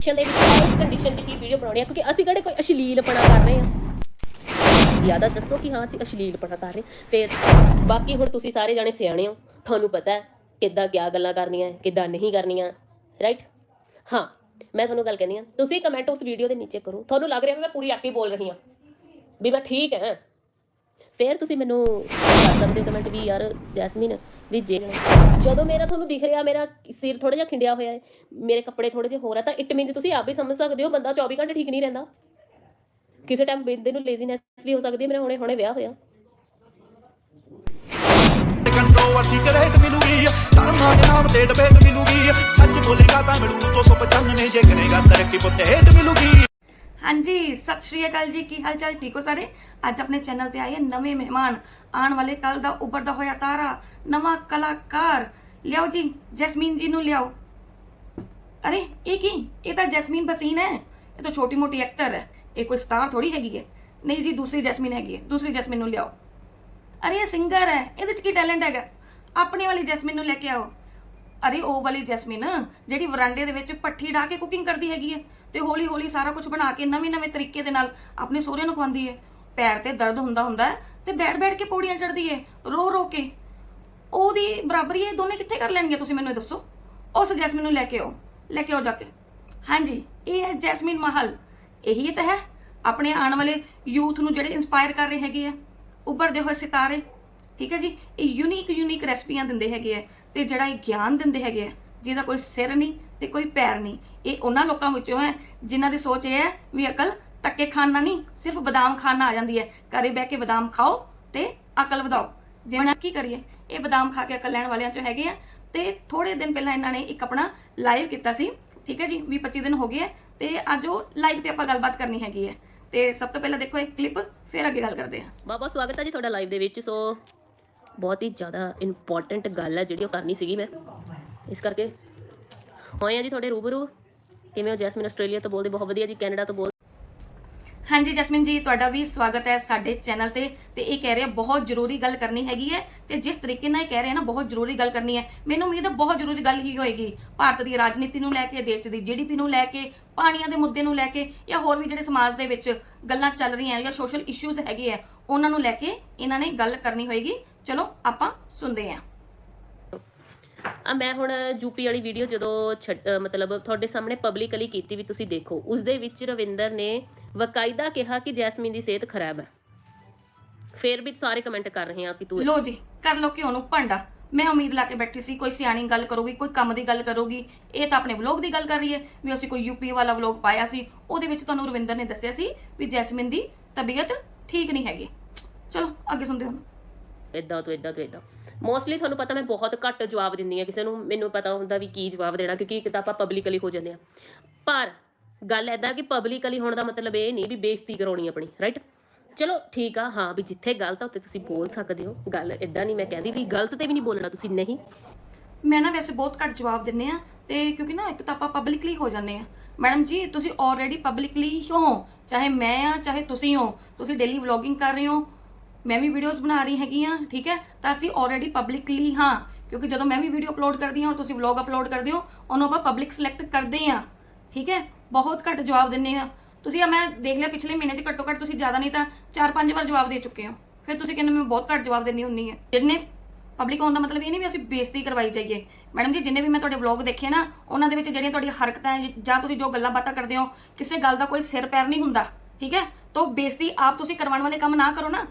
Condition ਦੇ ਵਿੱਚ ਇਸ ਕੰਡੀਸ਼ਨ 'ਚ ਕੀ ਵੀਡੀਓ ਬਣਾਉਣੀ ਹੈ ਕਿਉਂਕਿ ਅਸੀਂ ਕਿਹੜੇ ਕੋਈ ਅਸ਼ਲੀਲਪਣਾ ਕਰ ਰਹੇ ਹਾਂ ਯਾਦਾ ਦੱਸੋ ਕਿ ਹਾਂ, ਅਸੀਂ ਅਸ਼ਲੀਲਪਣਾ ਕਰ ਰਹੇ ਫਿਰ ਬਾਕੀ ਹੁਣ ਤੁਸੀਂ ਸਾਰੇ ਜਾਣੇ ਸਿਆਣੇ ਹੋ। ਤੁਹਾਨੂੰ ਪਤਾ ਹੈ ਕਿੱਦਾਂ ਕਿਆ ਗੱਲਾਂ ਕਰਨੀਆਂ, ਕਿੱਦਾਂ ਨਹੀਂ ਕਰਨੀਆਂ ਰਾਈਟ ਹਾਂ, ਮੈਂ ਤੁਹਾਨੂੰ ਗੱਲ ਕਹਿੰਦੀ ਹਾਂ। ਤੁਸੀਂ ਕਮੈਂਟ ਉਸ ਵੀਡੀਓ ਦੇ ਨੀਚੇ ਕਰੋ। ਤੁਹਾਨੂੰ ਲੱਗ ਰਿਹਾ ਵੀ ਮੈਂ ਪੂਰੀ ਐਕਟਿਵ ਬੋਲ ਰਹੀ ਹਾਂ। ਵੀ ਮੈਂ ਠੀਕ ਹਾਂ। ਫਿਰ ਤੁਸੀਂ ਮੈਨੂੰ ਕਰ ਸਕਦੇ ਹੋ ਕਮੈਂਟ ਵੀ ਯਾਰ ਜੈਸਮੀਨ ਵੀ ਜੇ ਜਦੋਂ ਮੇਰਾ ਤੁਹਾਨੂੰ ਦਿਖ ਰਿਹਾ, ਮੇਰਾ ਸਿਰ ਥੋੜਾ ਜਿਹਾ ਖਿੰਡਿਆ ਹੋਇਆ ਹੈ, ਮੇਰੇ ਕੱਪੜੇ ਥੋੜੇ ਜਿਹੇ ਹੋਰ ਆ, ਤਾਂ ਇਟ ਮੀਨਸ ਤੁਸੀਂ ਆਪ ਵੀ ਸਮਝ ਸਕਦੇ ਹੋ, ਬੰਦਾ 24 ਘੰਟੇ ਠੀਕ ਨਹੀਂ ਰਹਿੰਦਾ। ਕਿਸੇ ਟਾਈਮ ਬੰਦੇ ਨੂੰ ਲੇਜ਼ੀਨੈਸ ਵੀ ਹੋ ਸਕਦੀ ਹੈ, ਮੇਰਾ ਹੁਣੇ ਹੁਣੇ ਵਿਆਹ ਹੋਇਆ। ਕੰਟਰੋਵਰਸੀ ਕਰੇਟ ਮਿਲੂਗੀ ਧਰਮਾਂ ਦੇ ਨਾਮ ਤੇ ਡਿਬੇਟ ਮਿਲੂਗੀ ਸੱਚ ਬੋਲੇਗਾ ਤਾਂ ਮਿਲੂ 295 ਜੇ ਕਰੇਗਾ ਤਰੱਕੀ ਪੁੱਤ ਹੇਟ ਮਿਲੂਗੀ ਹਾਂਜੀ, ਸਤਿ ਸ਼੍ਰੀ ਅਕਾਲ ਜੀ। ਕੀ ਹਾਲ ਚਾਲ ਠੀਕ ਹੋ ਸਾਰੇ? ਅੱਜ ਆਪਣੇ ਚੈਨਲ ਤੇ ਆਏ ਨਵੇਂ ਮਹਿਮਾਨ। ਆਉਣ ਵਾਲੇ ਕੱਲ ਦਾ ਉੱਭਰਦਾ ਹੋਇਆ ਤਾਰਾ, ਨਵਾਂ ਕਲਾਕਾਰ। ਲਿਆਓ ਜੀ, ਜੈਸਮੀਨ ਜੀ ਨੂੰ ਲਿਆਓ। ਅਰੇ, ਇਹ ਕੀ? ਇਹ ਤਾਂ ਜੈਸਮੀਨ ਬਸੀਨ ਹੈ। ਇਹ ਤਾਂ ਛੋਟੀ ਮੋਟੀ ਐਕਟਰ ਹੈ। ਇਹ ਕੋਈ ਸਟਾਰ ਥੋੜੀ ਹੈਗੀ ਹੈ। ਨਹੀਂ ਜੀ, ਦੂਸਰੀ ਜੈਸਮੀਨ ਹੈਗੀ ਹੈ। ਦੂਸਰੀ ਜੈਸਮੀਨ ਨੂੰ ਲਿਆਓ। ਅਰੇ, ਇਹ ਸਿੰਗਰ ਹੈ। ਇਹਦੇ ਚ ਕੀ ਟੈਲੈਂਟ ਹੈਗਾ? ਆਪਣੇ ਵਾਲੀ ਜੈਸਮੀਨ ਨੂੰ ਲੈ ਕੇ ਆਓ। ਅਰੇ, ਉਹ ਵਾਲੀ ਜੈਸਮੀਨ ਜਿਹੜੀ ਵਰਾਂਡੇ ਦੇ ਵਿੱਚ ਪੱਠੀ ਢਾ ਕੇ ਕੁਕਿੰਗ ਕਰਦੀ ਹੈਗੀ ਹੈ। ਤੇ ਹੌਲੀ ਹੌਲੀ ਸਾਰਾ ਕੁਝ ਬਣਾ ਕੇ ਨਵੇਂ ਨਵੇਂ ਤਰੀਕੇ ਦੇ ਨਾਲ ਆਪਣੇ ਸਹੁਰੇ ਨੂੰ ਖਵਾਉਂਦੀ ਹੈ ਪੈਰ ਤੇ ਦਰਦ ਹੁੰਦਾ ਹੁੰਦਾ ਹੈ ਤੇ ਬੈਠ ਬੈਠ ਕੇ ਪੌੜੀਆਂ ਚੜਦੀ ਹੈ ਰੋ ਰੋ ਕੇ। ਉਹਦੀ ਬਰਾਬਰੀ ਇਹ ਦੋਨੇ ਕਿੱਥੇ ਕਰ ਲੈਣਗੇ ਤੁਸੀਂ ਮੈਨੂੰ ਇਹ ਦੱਸੋ? ਉਸ ਜੈਸਮੀਨ ਨੂੰ ਲੈ ਕੇ ਆਓ, ਲੈ ਕੇ ਆਓ ਜਾ ਕੇ। ਹਾਂਜੀ, ਇਹ ਹੈ ਜੈਸਮੀਨ ਮਹਲ। ਇਹੀ ਤਾਂ ਹੈ, ਆਪਣੇ ਆਉਣ ਵਾਲੇ ਯੂਥ ਨੂੰ ਜਿਹੜੇ ਇਨਸਪਾਇਰ ਕਰ ਰਹੇ ਹੈਗੇ ਆ, ਉੱਭਰਦੇ ਹੋਏ ਸਿਤਾਰੇ। ਠੀਕ ਹੈ ਜੀ, ਇਹ ਯੂਨੀਕ ਯੂਨੀਕ ਰੈਸਪੀਆਂ ਦਿੰਦੇ ਹੈਗੇ ਆ ਤੇ ਜਿਹੜਾ ਇਹ ਗਿਆਨ ਦਿੰਦੇ ਹੈਗੇ ਆ, ਜਿਹਦਾ ਕੋਈ ਸਿਰ ਨਹੀਂ ਤੇ ਕੋਈ ਪੈਰ ਨਹੀਂ। ਇਹ ਉਹਨਾਂ ਲੋਕਾਂ ਵਿੱਚੋਂ ਹੈ ਜਿਨ੍ਹਾਂ ਦੀ ਸੋਚ ਇਹ ਹੈ ਵੀ ਅਕਲ ਤੱਕੇ ਨਾਲ ਨਹੀਂ, ਸਿਰਫ ਬਦਾਮ ਖਾਣ ਨਾਲ ਆ ਜਾਂਦੀ ਹੈ। ਘਰੇ ਬਹਿ ਕੇ ਬਦਾਮ ਖਾਓ ਤੇ ਅਕਲ ਵਧਾਓ। ਜਿਵੇਂ ਕੀ ਕਰੀਏ? ਇਹ ਬਦਾਮ ਖਾ ਕੇ ਅਕਲ ਲੈਣ ਵਾਲਿਆਂ ਚੋਂ ਹੈਗੇ ਆ ਤੇ ਥੋੜੇ ਦਿਨ ਪਹਿਲਾਂ ਇਹਨਾਂ ਨੇ ਇੱਕ ਆਪਣਾ ਲਾਈਵ ਕੀਤਾ ਸੀ, ਠੀਕ ਹੈ ਜੀ? 20 25 ਦਿਨ ਹੋ ਗਏ ਆ ਤੇ ਅੱਜ ਉਹ ਲਾਈਵ ਤੇ ਆਪਾਂ ਗੱਲਬਾਤ ਕਰਨੀ ਹੈਗੀ ਹੈ। ਤੇ ਸਭ ਤੋਂ ਪਹਿਲਾਂ ਦੇਖੋ ਇੱਕ ਕਲਿੱਪ ਫਿਰ ਅੱਗੇ ਗੱਲ ਕਰਦੇ ਹਾਂ। ਬਹੁਤ ਬਹੁਤ ਸਵਾਗਤ ਹੈ ਜੀ ਤੁਹਾਡਾ ਲਾਈਵ ਦੇ ਵਿੱਚ। ਸੋ ਬਹੁਤ ਹੀ ਜ਼ਿਆਦਾ ਇੰਪੋਰਟੈਂਟ ਗੱਲ ਹੈ ਜਿਹੜੀ ਉਹ ਕਰਨੀ ਸੀਗੀ ਮੈਂ। ਇਸ ਕਰਕੇ ਹੋਏ ਆ ਜੀ ਤੁਹਾਡੇ ਰੂਬਰੂ? ਕਿਵੇਂ ਹੋ ਜੈਸਮਿਨ ਆਸਟ੍ਰੇਲੀਆ ਤੋਂ ਬੋਲਦੇ? ਬਹੁਤ ਵਧੀਆ ਜੀ, ਕੈਨੇਡਾ ਤੋਂ ਬੋਲ ਹਾਂਜੀ ਜਸਮਿਨ ਜੀ, ਤੁਹਾਡਾ ਵੀ ਸਵਾਗਤ ਹੈ ਸਾਡੇ ਚੈਨਲ ਤੇ। ਤੇ ਇਹ ਕਹਿ ਰਹੇ ਬਹੁਤ ਜ਼ਰੂਰੀ ਗੱਲ ਕਰਨੀ ਹੈਗੀ ਹੈ ਤੇ ਜਿਸ ਤਰੀਕੇ ਨਾਲ ਇਹ ਕਹਿ ਰਹੇ ਨਾ, ਬਹੁਤ ਜ਼ਰੂਰੀ ਗੱਲ ਕਰਨੀ ਹੈ। ਮੈਨੂੰ ਉਮੀਦ ਹੈ ਬਹੁਤ ਜ਼ਰੂਰੀ ਗੱਲ ਹੀ ਹੋਏਗੀ। ਭਾਰਤ ਦੀ ਰਾਜਨੀਤੀ ਨੂੰ ਲੈ ਕੇ, ਦੇਸ਼ ਦੀ ਜੀਡੀਪੀ ਨੂੰ ਲੈ ਕੇ, ਪਾਣੀਆਂ ਦੇ ਮੁੱਦੇ ਨੂੰ ਲੈ ਕੇ ਜਾਂ ਹੋਰ ਵੀ ਜਿਹੜੇ ਸਮਾਜ ਦੇ ਵਿੱਚ ਗੱਲਾਂ ਚੱਲ ਰਹੀਆਂ ਜਾਂ ਸੋਸ਼ਲ ਇਸ਼ੂਜ਼ ਹੈਗੇ ਆ, ਉਹਨਾਂ ਨੂੰ ਲੈ ਕੇ ਇਹਨਾਂ ਨੇ ਗੱਲ ਕਰਨੀ ਹੋਏਗੀ। ਚਲੋ, ਆਪਾਂ ਸੁਣਦੇ ਹਾਂ। ਆ ਮੈਂ ਹੁਣ ਯੂਪੀ ਵਾਲੀ ਵੀਡੀਓ ਜਦੋਂ ਮਤਲਬ ਤੁਹਾਡੇ ਸਾਹਮਣੇ ਪਬਲਿਕਲੀ ਕੀਤੀ ਵੀ ਤੁਸੀਂ ਦੇਖੋ ਉਸ ਦੇ ਵਿੱਚ ਰਵਿੰਦਰ ਨੇ ਵਕਾਇਦਾ ਕਿਹਾ ਕਿ ਜੈਸਮੀਨ ਦੀ ਸਿਹਤ ਖਰਾਬ ਹੈ। ਫਿਰ ਵੀ ਸਾਰੇ ਕਮੈਂਟ ਕਰ ਰਹੇ ਆ ਕਿ ਤੂੰ ਲੋ ਜੀ ਕਰ ਲੋ ਕਿ ਉਹਨੂੰ ਭਾਂਡਾ। ਮੈਂ ਉਮੀਦ ਲਾ ਕੇ ਬੈਠੀ ਸੀ ਕੋਈ ਸਿਆਣੀ ਗੱਲ ਕਰੂਗੀ ਕੋਈ ਕੰਮ ਦੀ ਗੱਲ ਕਰੂਗੀ। ਇਹ ਤਾਂ ਆਪਣੇ ਵਲੌਗ ਦੀ ਗੱਲ ਕਰ ਰਹੀ ਹੈ ਵੀ ਅਸੀਂ ਕੋਈ ਯੂਪੀ ਵਾਲਾ ਵਲੌਗ ਪਾਇਆ ਸੀ ਉਹਦੇ ਵਿੱਚ ਤੁਹਾਨੂੰ ਰਵਿੰਦਰ ਨੇ ਦੱਸਿਆ ਸੀ ਵੀ ਜੈਸਮਿਨ ਦੀ ਤਬੀਅਤ ਠੀਕ ਨਹੀਂ ਹੈਗੀ। ਚਲੋ ਅੱਗੇ ਸੁਣਦੇ ਹਾਂ। ਇਦਾਂ ਤੋਂ ਇਦਾਂ ਤੋਂ ਇਦਾਂ ਮੋਸਟਲੀ ਤੁਹਾਨੂੰ ਪਤਾ ਮੈਂ ਬਹੁਤ ਘੱਟ ਜਵਾਬ ਦਿੰਦੀ ਆ ਕਿਸੇ ਨੂੰ, ਮੈਨੂੰ ਪਤਾ ਹੁੰਦਾ ਵੀ ਕੀ ਜਵਾਬ ਦੇਣਾ ਕਿਉਂਕਿ ਇੱਕ ਤਾਂ ਆਪਾਂ ਪਬਲਿਕਲੀ ਹੋ ਜਾਂਦੇ ਆ ਪਰ ਗੱਲ ਐਦਾਂ ਕਿ ਪਬਲਿਕਲੀ ਹੋਣ ਦਾ ਮਤਲਬ ਇਹ ਨਹੀਂ ਵੀ ਬੇਇੱਜ਼ਤੀ ਕਰਾਉਣੀ ਆਪਣੀ ਰਾਈਟ ਚਲੋ ਠੀਕ ਆ, ਹਾਂ ਵੀ ਜਿੱਥੇ ਗਲਤ ਆ ਉੱਥੇ ਤੁਸੀਂ ਬੋਲ ਸਕਦੇ ਹੋ, ਗੱਲ ਇਦਾਂ ਨਹੀਂ ਮੈਂ ਕਹਿੰਦੀ ਵੀ ਗਲਤ ਤੇ ਵੀ ਨਹੀਂ ਬੋਲਣਾ ਤੁਸੀਂ, ਨਹੀਂ। ਮੈਂ ਨਾ ਵੈਸੇ ਬਹੁਤ ਘੱਟ ਜਵਾਬ ਦਿੰਨੇ ਆ ਤੇ ਕਿਉਂਕਿ ਨਾ ਇੱਕ ਤਾਂ ਆਪਾਂ ਪਬਲਿਕਲੀ ਹੋ ਜਾਂਦੇ ਆ ਮੈਡਮ ਜੀ, ਤੁਸੀਂ ਆਲਰੇਡੀ ਪਬਲਿਕਲੀ ਹੋ ਚਾਹੇ ਮੈਂ ਆ ਚਾਹੇ ਤੁਸੀਂ ਹੋ, ਤੁਸੀਂ ਡੇਲੀ ਵਲੌਗਿੰਗ ਕਰ ਰਹੇ ਹੋ ਮੈਂ ਵੀ ਵੀਡੀਓਜ਼ ਬਣਾ ਰਹੀ ਹੈਗੀ ਆ ਠੀਕ ਹੈ? ਤਾਂ ਅਸੀਂ ਆਲਰੇਡੀ ਪਬਲਿਕਲੀ ਹਾਂ, ਕਿਉਂਕਿ ਜਦੋਂ ਮੈਂ ਵੀ ਵੀਡੀਓ ਅਪਲੋਡ ਕਰਦੀ ਹਾਂ ਔਰ ਤੁਸੀਂ ਵਲੌਗ ਅਪਲੋਡ ਕਰਦੇ ਹੋ, ਉਹਨੂੰ ਆਪਾਂ ਪਬਲਿਕ ਸਿਲੈਕਟ ਕਰਦੇ ਆ ਠੀਕ ਹੈ? ਬਹੁਤ ਘੱਟ ਜਵਾਬ ਦਿੰਨੇ ਆ ਤੁਸੀਂ ਆ ਮੈਂ ਦੇਖ ਲਿਆ ਪਿਛਲੇ ਮਹੀਨੇ 'ਚ ਘੱਟੋ ਘੱਟ ਤੁਸੀਂ ਜ਼ਿਆਦਾ ਨਹੀਂ ਤਾਂ 4-5 ਵਾਰ ਜਵਾਬ ਦੇ ਚੁੱਕੇ ਹੋ। ਫਿਰ ਤੁਸੀਂ ਕਹਿੰਦੇ ਮੈਂ ਬਹੁਤ ਘੱਟ ਜਵਾਬ ਦਿੰਨੀ ਹੁੰਨੀ ਹੈ। ਜਿੰਨੇ ਪਬਲਿਕ ਹੋਣ ਦਾ ਮਤਲਬ ਇਹ ਨਹੀਂ ਵੀ ਅਸੀਂ ਬੇਇੱਜ਼ਤੀ ਕਰਵਾਈ ਜਾਈਏ। ਮੈਡਮ ਜੀ, ਜਿੰਨੇ ਵੀ ਮੈਂ ਤੁਹਾਡੇ ਵਲੌਗ ਦੇਖੇ ਨਾ, ਉਹਨਾਂ ਦੇ ਵਿੱਚ ਜਿਹੜੀਆਂ ਤੁਹਾਡੀਆਂ ਹਰਕਤਾਂ ਜਾਂ ਤੁਸੀਂ ਜੋ ਗੱਲਾਂ ਬਾਤਾਂ ਕਰਦੇ ਹੋ, ਕਿਸੇ ਗੱਲ ਦਾ ਕੋਈ ਸਿਰ ਪੈਰ ਨਹੀਂ ਹੁੰਦਾ, ਠੀਕ ਹੈ? ਤਾਂ ਉਹ ਬੇਇੱਜ਼ਤੀ ਆਪ ਤੁਸੀਂ ਕਰਵਾਉਣ ਵਾਲੇ ਕੰਮ ਨਾ ਕਰੋ ਨਾ।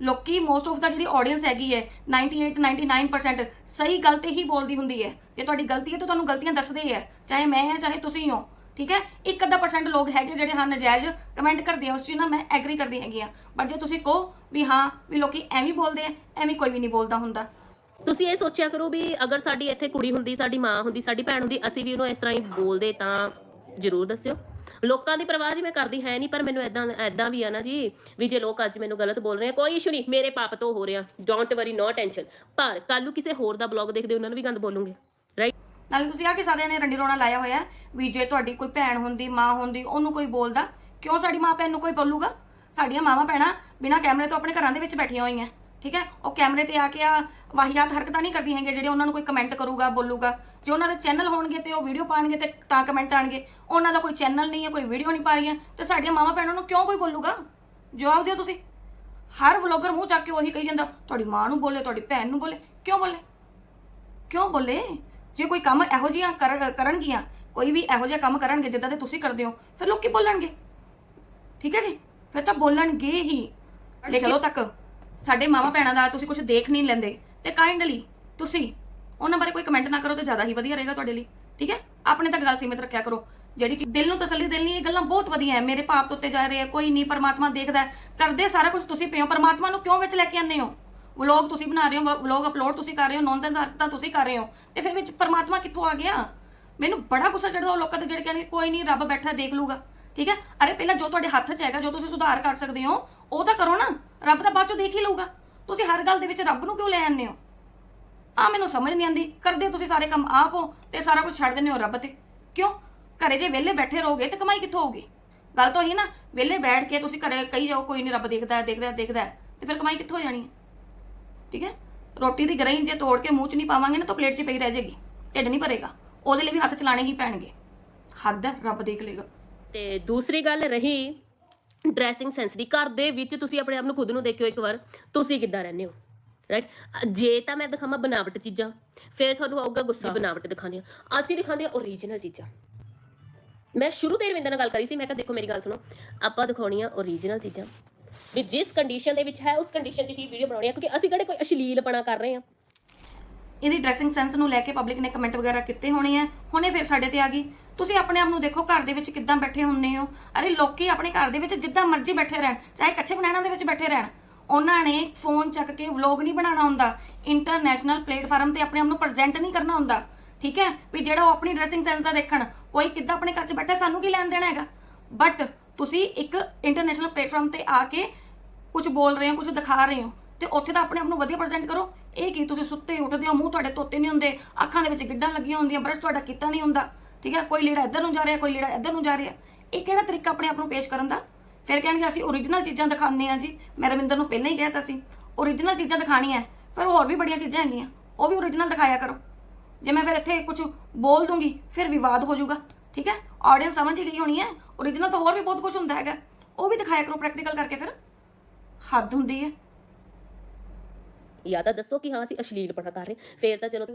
ਲੋਕੀ ਮੋਸਟ ਆਫ ਦਾ ਜਿਹੜੀ ਆਡੀਅנס ਹੈਗੀ ਹੈ 98 99% ਸਹੀ ਗੱਲ ਤੇ ਹੀ ਬੋਲਦੀ ਹੁੰਦੀ ਹੈ। ਜੇ ਤੁਹਾਡੀ ਗਲਤੀ ਹੈ ਤਾਂ ਤੁਹਾਨੂੰ ਗਲਤੀਆਂ ਦੱਸਦੇ ਹੀ ਹੈ, ਚਾਹੇ ਮੈਂ ਹਾਂ, ਚਾਹੇ ਤੁਸੀਂ ਹੋ ਠੀਕ ਹੈ? ਇੱਕ ਅੱਧਾ ਪਰਸੈਂਟ ਲੋਕ ਹੈਗੇ ਜਿਹੜੇ ਹਾਂ ਨਜਾਇਜ਼ ਕਮੈਂਟ ਕਰਦੇ ਆ, ਉਸ ਚੀਜ਼ ਨਾਲ ਮੈਂ ਐਗਰੀ ਕਰਦੀ ਹੈਗੀ ਆ ਬਟ ਜੇ ਤੁਸੀਂ ਕਹੋ ਵੀ ਹਾਂ, ਵੀ ਲੋਕੀ ਐਵੇਂ ਬੋਲਦੇ ਆ, ਐਵੇਂ ਕੋਈ ਵੀ ਨਹੀਂ ਬੋਲਦਾ ਹੁੰਦਾ। ਤੁਸੀਂ ਇਹ ਸੋਚਿਆ ਕਰੋ ਵੀ ਅਗਰ ਸਾਡੀ ਇੱਥੇ ਕੁੜੀ ਹੁੰਦੀ, ਸਾਡੀ ਮਾਂ ਹੁੰਦੀ, ਸਾਡੀ ਭੈਣ ਹੁੰਦੀ, ਅਸੀਂ ਵੀ ਉਹਨੂੰ ਇਸ ਤਰ੍ਹਾਂ ਹੀ ਬੋਲਦੇ ਤਾਂ ਜ਼ਰੂਰ ਦੱਸਿਓ। ਲੋਕਾਂ ਦੀ ਪਰਵਾਹ ਜੀ ਮੈਂ ਕਰਦੀ ਹੈ ਨਹੀਂ, ਪਰ ਮੈਨੂੰ ਐਦਾਂ ਐਦਾਂ ਵੀ ਆ ਨਾ ਜੀ ਵੀ ਜੇ ਲੋਕ ਅੱਜ ਮੈਨੂੰ ਗਲਤ ਬੋਲ ਰਹੇ ਆ, ਕੋਈ ਇਸ਼ੂ ਨਹੀਂ, ਮੇਰੇ ਪਾਪ ਤੋਂ ਹੋ ਰਿਹਾ ਡੋਂਟ ਵਰੀ ਨੋ ਟੈਨਸ਼ਨ ਪਰ ਕੱਲ ਨੂੰ ਕਿਸੇ ਹੋਰ ਦਾ ਬਲੌਗ ਦੇਖਦੇ ਉਹਨਾਂ ਨੂੰ ਵੀ ਗੰਦ ਬੋਲੂਗੇ ਰਾਈਟ ਨਾਲੇ ਤੁਸੀਂ ਆ ਕੇ ਸਾਰਿਆਂ ਨੇ ਰੰਡੀ ਰੋਣਾ ਲਾਇਆ ਹੋਇਆ ਵੀ ਜੇ ਤੁਹਾਡੀ ਕੋਈ ਭੈਣ ਹੁੰਦੀ, ਮਾਂ ਹੁੰਦੀ, ਉਹਨੂੰ ਕੋਈ ਬੋਲਦਾ, ਕਿਉਂ ਸਾਡੀ ਮਾਂ ਭੈਣ ਨੂੰ ਕੋਈ ਬੋਲੂਗਾ? ਸਾਡੀਆਂ ਮਾਵਾਂ ਭੈਣਾਂ ਬਿਨਾਂ ਕੈਮਰੇ ਤੋਂ ਆਪਣੇ ਘਰਾਂ ਦੇ ਵਿੱਚ ਬੈਠੀਆਂ ਹੋਈਆਂ। ਠੀਕ ਹੈ? ਉਹ ਕੈਮਰੇ ਤੇ ਆ ਕੇ ਆ ਵਾਹੀਆਤ ਹਰਕਤਾਂ ਨਹੀਂ ਕਰਦੀਆਂ ਹੈਗੀਆਂ ਜਿਹੜੇ ਉਹਨਾਂ ਨੂੰ ਕੋਈ ਕਮੈਂਟ ਕਰੂਗਾ ਬੋਲੂਗਾ। ਜੇ ਉਹਨਾਂ ਦੇ ਚੈਨਲ ਹੋਣਗੇ ਤੇ ਉਹ ਵੀਡੀਓ ਪਾਣਗੇ ਤੇ ਤਾਂ ਕਮੈਂਟ ਆਣਗੇ। ਉਹਨਾਂ ਦਾ ਕੋਈ ਚੈਨਲ ਨਹੀਂ ਹੈ ਕੋਈ ਵੀਡੀਓ ਨਹੀਂ ਪਾ ਰਹੀਆਂ। ਤੇ ਸਾਡੀਆਂ ਮਾਵਾਂ ਭੈਣਾਂ ਨੂੰ ਕਿਉਂ ਕੋਈ ਬੋਲੂਗਾ? ਜਵਾਬ ਦਿਓ ਤੁਸੀਂ। ਹਰ ਵਲੋਗਰ ਮੂੰਹ ਚੱਕ ਕੇ ਉਹੀ ਕਹੀ ਜਾਂਦਾ ਤੁਹਾਡੀ ਮਾਂ ਨੂੰ ਬੋਲੇ ਤੁਹਾਡੀ ਭੈਣ ਨੂੰ ਬੋਲੇ। ਕਿਉਂ ਬੋਲੇ? ਕਿਉਂ ਬੋਲੇ? ਜੇ ਕੋਈ ਕੰਮ ਇਹੋ ਜਿਹਾ ਕਰ- ਕਰਨਗੀਆਂ ਕੋਈ ਵੀ ਇਹੋ ਜਿਹਾ ਕੰਮ ਕਰਨਗੇ ਜਿੱਦਾਂ ਦੇ ਤੁਸੀਂ ਕਰਦੇ ਹੋ ਫਿਰ ਲੋਕ ਬੋਲਣਗੇ। ਠੀਕ ਹੈ ਜੀ? ਫਿਰ ਤਾਂ ਬੋਲਣਗੇ ਹੀ। ਲੇਕਿਨ ਚਲੋ ਤੱਕ। ਸਾਡੇ ਮਾਵਾ ਭੈਣਾਂ ਦਾ ਤੁਸੀਂ ਕੁਝ ਦੇਖ ਨਹੀਂ ਲੈਂਦੇ। ਤੇ ਕਾਈਂਡਲੀ ਤੁਸੀਂ ਉਹਨਾਂ ਬਾਰੇ ਕੋਈ ਕਮੈਂਟ ਨਾ ਕਰੋ ਤੇ ਜ਼ਿਆਦਾ ਹੀ ਵਧੀਆ ਰਹੇਗਾ ਤੁਹਾਡੇ ਲਈ, ਠੀਕ ਹੈ? ਆਪਣੇ ਤੱਕ ਗੱਲ ਸੀਮਿਤ ਰੱਖਿਆ ਕਰੋ। ਜਿਹੜੀ ਚੀਜ਼ ਦਿਲ ਨੂੰ ਤਸੱਲੀ ਦਿਲ ਨਹੀਂ ਇਹ ਗੱਲਾਂ ਬਹੁਤ ਵਧੀਆ ਹੈ ਮੇਰੇ ਪਾਪ ਤੋਂ ਉੱਤੇ ਜਾ ਰਹੇ ਆ ਕੋਈ ਨਹੀਂ, ਪਰਮਾਤਮਾ ਦੇਖਦਾ ਕਰਦੇ ਸਾਰਾ ਕੁਝ ਤੁਸੀਂ ਪਿਓ ਪਰਮਾਤਮਾ ਨੂੰ ਕਿਉਂ ਵਿੱਚ ਲੈ ਕੇ ਆਉਂਦੇ ਹੋ? ਵਲੌਗ ਤੁਸੀਂ ਬਣਾ ਰਹੇ ਹੋ ਵਲੌਗ ਅਪਲੋਡ ਤੁਸੀਂ ਕਰ ਰਹੇ ਹੋ ਨੌਨਸੈਂਸ ਤਾਂ ਤੁਸੀਂ ਕਰ ਰਹੇ ਹੋ। ਤੇ ਫਿਰ ਵਿੱਚ ਪਰਮਾਤਮਾ ਕਿੱਥੋਂ ਆ ਗਿਆ? ਮੈਨੂੰ ਬੜਾ ਗੁੱਸਾ ਚੜਦਾ ਉਹ ਲੋਕਾਂ ਤੇ ਜਿਹੜੇ ਕਹਿੰਦੇ ਕੋਈ ਨਹੀਂ, ਰੱਬ ਬੈਠਾ, ਦੇਖ ਲੂਗਾ ਠੀਕ ਹੈ? ਅਰੇ ਪਹਿਲਾਂ ਜੋ ਤੁਹਾਡੇ ਹੱਥ 'ਚ ਹੈਗਾ ਜੋ ਤੁਸੀਂ ਸੁਧਾਰ ਕਰ ਸਕਦੇ ਹੋ ਉਹ ਤਾਂ ਕਰੋ ਨਾ। ਰੱਬ ਤਾਂ ਬਾਅਦ 'ਚੋਂ ਦੇਖ ਹੀ ਲਊਗਾ। ਤੁਸੀਂ ਹਰ ਗੱਲ ਦੇ ਵਿੱਚ ਰੱਬ ਨੂੰ ਕਿਉਂ ਲੈ ਆਉਂਦੇ ਹੋ? ਆ ਮੈਨੂੰ ਸਮਝ ਨਹੀਂ ਆਉਂਦੀ। ਕਰਦੇ ਤੁਸੀਂ ਸਾਰੇ ਕੰਮ ਆਪ ਹੋ ਤੇ ਸਾਰਾ ਕੁਝ ਛੱਡ ਦਿੰਦੇ ਹੋ ਰੱਬ ਤੇ। ਕਿਉਂ? ਘਰੇ ਜੇ ਵਿਹਲੇ ਬੈਠੇ ਰਹੋਗੇ ਤੇ ਕਮਾਈ ਕਿੱਥੋਂ ਹੋਊਗੀ? ਗੱਲ ਤਾਂ ਉਹੀ ਨਾ ਵਿਹਲੇ ਬੈਠ ਕੇ ਤੁਸੀਂ ਘਰੇ ਕਹੀ ਜਾਓ ਕੋਈ ਨਹੀਂ ਰੱਬ ਦੇਖਦਾ ਹੈ, ਦੇਖਦਾ ਹੈ, ਦੇਖਦਾ ਹੈ, ਤੇ ਫਿਰ ਕਮਾਈ ਕਿੱਥੋਂ ਹੋ ਜਾਣੀ ਹੈ? ਠੀਕ ਹੈ? ਰੋਟੀ ਦੀ ਗਰਈ ਜੇ ਤੋੜ ਕੇ ਮੂੰਹ 'ਚ ਨਹੀਂ ਪਾਵਾਂਗੇ ਨਾ ਤਾਂ ਪਲੇਟ 'ਚ ਪਈ ਰਹਿ ਜਾਏਗੀ। ਢਿੱਡ ਨਹੀਂ ਭਰੇਗਾ। ਉਹਦੇ ਲਈ ਵੀ ਹੱਥ ਚਲਾਣੇ ਹੀ ਪੈਣਗੇ। ਹੱਦ ਹੈ ਰੱਬ ਦੇਖ ਲੇਗਾ ਤੇ ਦੂਸਰੀ ਗੱਲ ਰਹੀ ਡਰੈਸਿੰਗ ਸੈਂਸ ਦੀ। ਘਰ ਦੇ ਵਿੱਚ ਤੁਸੀਂ ਆਪਣੇ ਆਪ ਨੂੰ ਖੁਦ ਨੂੰ ਦੇਖਿਓ ਇੱਕ ਵਾਰ ਤੁਸੀਂ ਕਿੱਦਾਂ ਰਹਿੰਦੇ ਹੋ? ਰਾਈਟ ਜੇ ਤਾਂ ਮੈਂ ਦਿਖਾਵਾਂ ਬਣਾਵਟ ਚੀਜ਼ਾਂ ਫਿਰ ਤੁਹਾਨੂੰ ਆਊਗਾ ਗੁੱਸਾ ਬਣਾਵਟ ਦਿਖਾਉਂਦੇ ਆ ਅਸੀਂ ਦਿਖਾਉਂਦੇ ਆ ਓਰੀਜਨਲ ਚੀਜ਼ਾਂ। ਮੈਂ ਸ਼ੁਰੂ ਤੋਂ ਰਵਿੰਦਰ ਨਾਲ ਗੱਲ ਕਰੀ ਸੀ ਮੈਂ ਕਿਹਾ ਦੇਖੋ ਮੇਰੀ ਗੱਲ ਸੁਣੋ ਆਪਾਂ ਦਿਖਾਉਣੀਆਂ ਓਰੀਜਨਲ ਚੀਜ਼ਾਂ। ਵੀ ਜਿਸ ਕੰਡੀਸ਼ਨ ਦੇ ਵਿੱਚ ਹੈ ਉਸ ਕੰਡੀਸ਼ਨ 'ਚ ਹੀ ਵੀਡੀਓ ਬਣਾਉਣੀ ਆ ਕਿਉਂਕਿ ਅਸੀਂ ਕਿਹੜੇ ਕੋਈ ਅਸ਼ਲੀਲਪਣਾ ਕਰ ਰਹੇ ਹਾਂ। ਇਹਦੀ ਡਰੈਸਿੰਗ ਸੈਂਸ ਨੂੰ ਲੈ ਕੇ ਪਬਲਿਕ ਨੇ ਕਮੈਂਟ ਵਗੈਰਾ ਕੀਤੇ ਹੋਣੇ ਆ। ਹੁਣੇ ਫਿਰ ਸਾਡੇ ਤੇ ਆ ਗਈ। ਤੁਸੀਂ ਆਪਣੇ ਆਪ ਨੂੰ ਦੇਖੋ, ਘਰ ਦੇ ਵਿੱਚ ਕਿੱਦਾਂ ਬੈਠੇ ਹੁੰਨੇ ਹੋ? ਅਰੇ ਲੋਕੀ ਆਪਣੇ ਘਰ ਦੇ ਵਿੱਚ ਜਿੱਦਾਂ ਮਰਜ਼ੀ ਬੈਠੇ ਰਹਿਣ, ਚਾਹੇ ਕੱਚੇ ਬਣਾਣਾ ਦੇ ਵਿੱਚ ਬੈਠੇ ਰਹਿਣ। ਉਹਨਾਂ ਨੇ ਫੋਨ ਚੱਕ ਕੇ ਵਲੌਗ ਨਹੀਂ ਬਣਾਉਣਾ ਹੁੰਦਾ। ਇੰਟਰਨੈਸ਼ਨਲ ਪਲੇਟਫਾਰਮ ਤੇ ਆਪਣੇ ਆਪ ਨੂੰ ਪ੍ਰੈਜ਼ੈਂਟ ਨਹੀਂ ਕਰਨਾ ਹੁੰਦਾ। ਠੀਕ ਹੈ? ਵੀ ਜਿਹੜਾ ਉਹ ਆਪਣੀ ਡਰੈਸਿੰਗ ਸੈਂਸ ਦਾ ਦੇਖਣ, ਕੋਈ ਕਿੱਦਾਂ ਆਪਣੇ ਘਰ 'ਚ ਬੈਠਾ, ਸਾਨੂੰ ਕੀ ਲੈਣ ਦੇਣਾ ਹੈਗਾ? ਬਟ ਤੁਸੀਂ ਇੱਕ ਇੰਟਰਨੈਸ਼ਨਲ ਪਲੇਟਫਾਰਮ ਤੇ ਆ ਕੇ ਕੁਝ ਬੋਲ ਰਹੇ ਹੋ ਕੁਝ ਦਿਖਾ ਰਹੇ ਹੋ, ਤੇ ਉੱਥੇ ਤਾਂ ਆਪਣੇ ਆਪ ਨੂੰ ਵਧੀਆ ਪ੍ਰੈਜ਼ੈਂਟ ਕਰੋ। ਇਹ ਕੀ ਤੁਸੀਂ ਸੁੱਤੇ ਉੱਠਦੇ ਹੋ, ਮੂੰਹ ਤੁਹਾਡੇ ਧੋਤੇ ਨਹੀਂ ਹੁੰਦੇ, ਅੱਖਾਂ ਦੇ ਵਿੱਚ ਗਿੱਡਾਂ ਲੱਗੀਆਂ ਹੁੰਦੀਆਂ, ਬਰਸ਼ ਤੁਹਾਡਾ ਕੀਤਾ ਨਹੀਂ ਹੁੰਦਾ। ਠੀਕ ਹੈ, ਕੋਈ ਲੀੜਾ ਇੱਧਰ ਨੂੰ ਜਾ ਰਿਹਾ, ਕੋਈ ਲੀੜਾ ਇੱਧਰ ਨੂੰ ਜਾ ਰਿਹਾ। ਇਹ ਕਿਹੜਾ ਤਰੀਕਾ ਆਪਣੇ ਆਪ ਨੂੰ ਪੇਸ਼ ਕਰਨ ਦਾ? ਫਿਰ ਕਹਿਣਗੇ, ਅਸੀਂ ਓਰੀਜਨਲ ਚੀਜ਼ਾਂ ਦਿਖਾਉਂਦੇ ਆ ਜੀ। ਮੈਂ ਰਵਿੰਦਰ ਨੂੰ ਪਹਿਲਾਂ ਹੀ ਕਿਹਾ ਤਾਂ ਸੀ ਓਰੀਜਨਲ ਚੀਜ਼ਾਂ ਦਿਖਾਣੀਆਂ ਫਿਰ ਹੋਰ ਵੀ ਬੜੀਆਂ ਚੀਜ਼ਾਂ ਹੈਗੀਆਂ। ਉਹ ਵੀ ਓਰੀਜਨਲ ਦਿਖਾਇਆ ਕਰੋ। ਜੇ ਮੈਂ ਫਿਰ ਇੱਥੇ ਕੁਝ ਬੋਲ ਦੂੰਗੀ, ਫਿਰ ਵਿਵਾਦ ਹੋ ਜਾਊਗਾ। ਠੀਕ ਹੈ ਆਡੀਅנס ਸਮਝ ਹੀ ਗਈ ਹੋਣੀ ਹੈ। ਓਰੀਜਨਲ ਤਾਂ ਹੋਰ ਵੀ ਬਹੁਤ ਕੁਝ ਹੁੰਦਾ ਹੈਗਾ। ਉਹ ਵੀ ਦਿਖਾਇਆ ਕਰੋ ਪ੍ਰੈਕਟੀਕਲ ਕਰਕੇ ਫਿਰ। ਹੱਦ ਹੁੰਦੀ ਹੈ। ਜਾਂ ਤਾਂ ਦੱਸੋ ਕਿ ਹਾਂ, ਅਸੀਂ ਅਸ਼ਲੀਲਪਣਾ ਕਰ ਰਹੇ ਫੇਰ ਤਾਂ ਚਲੋ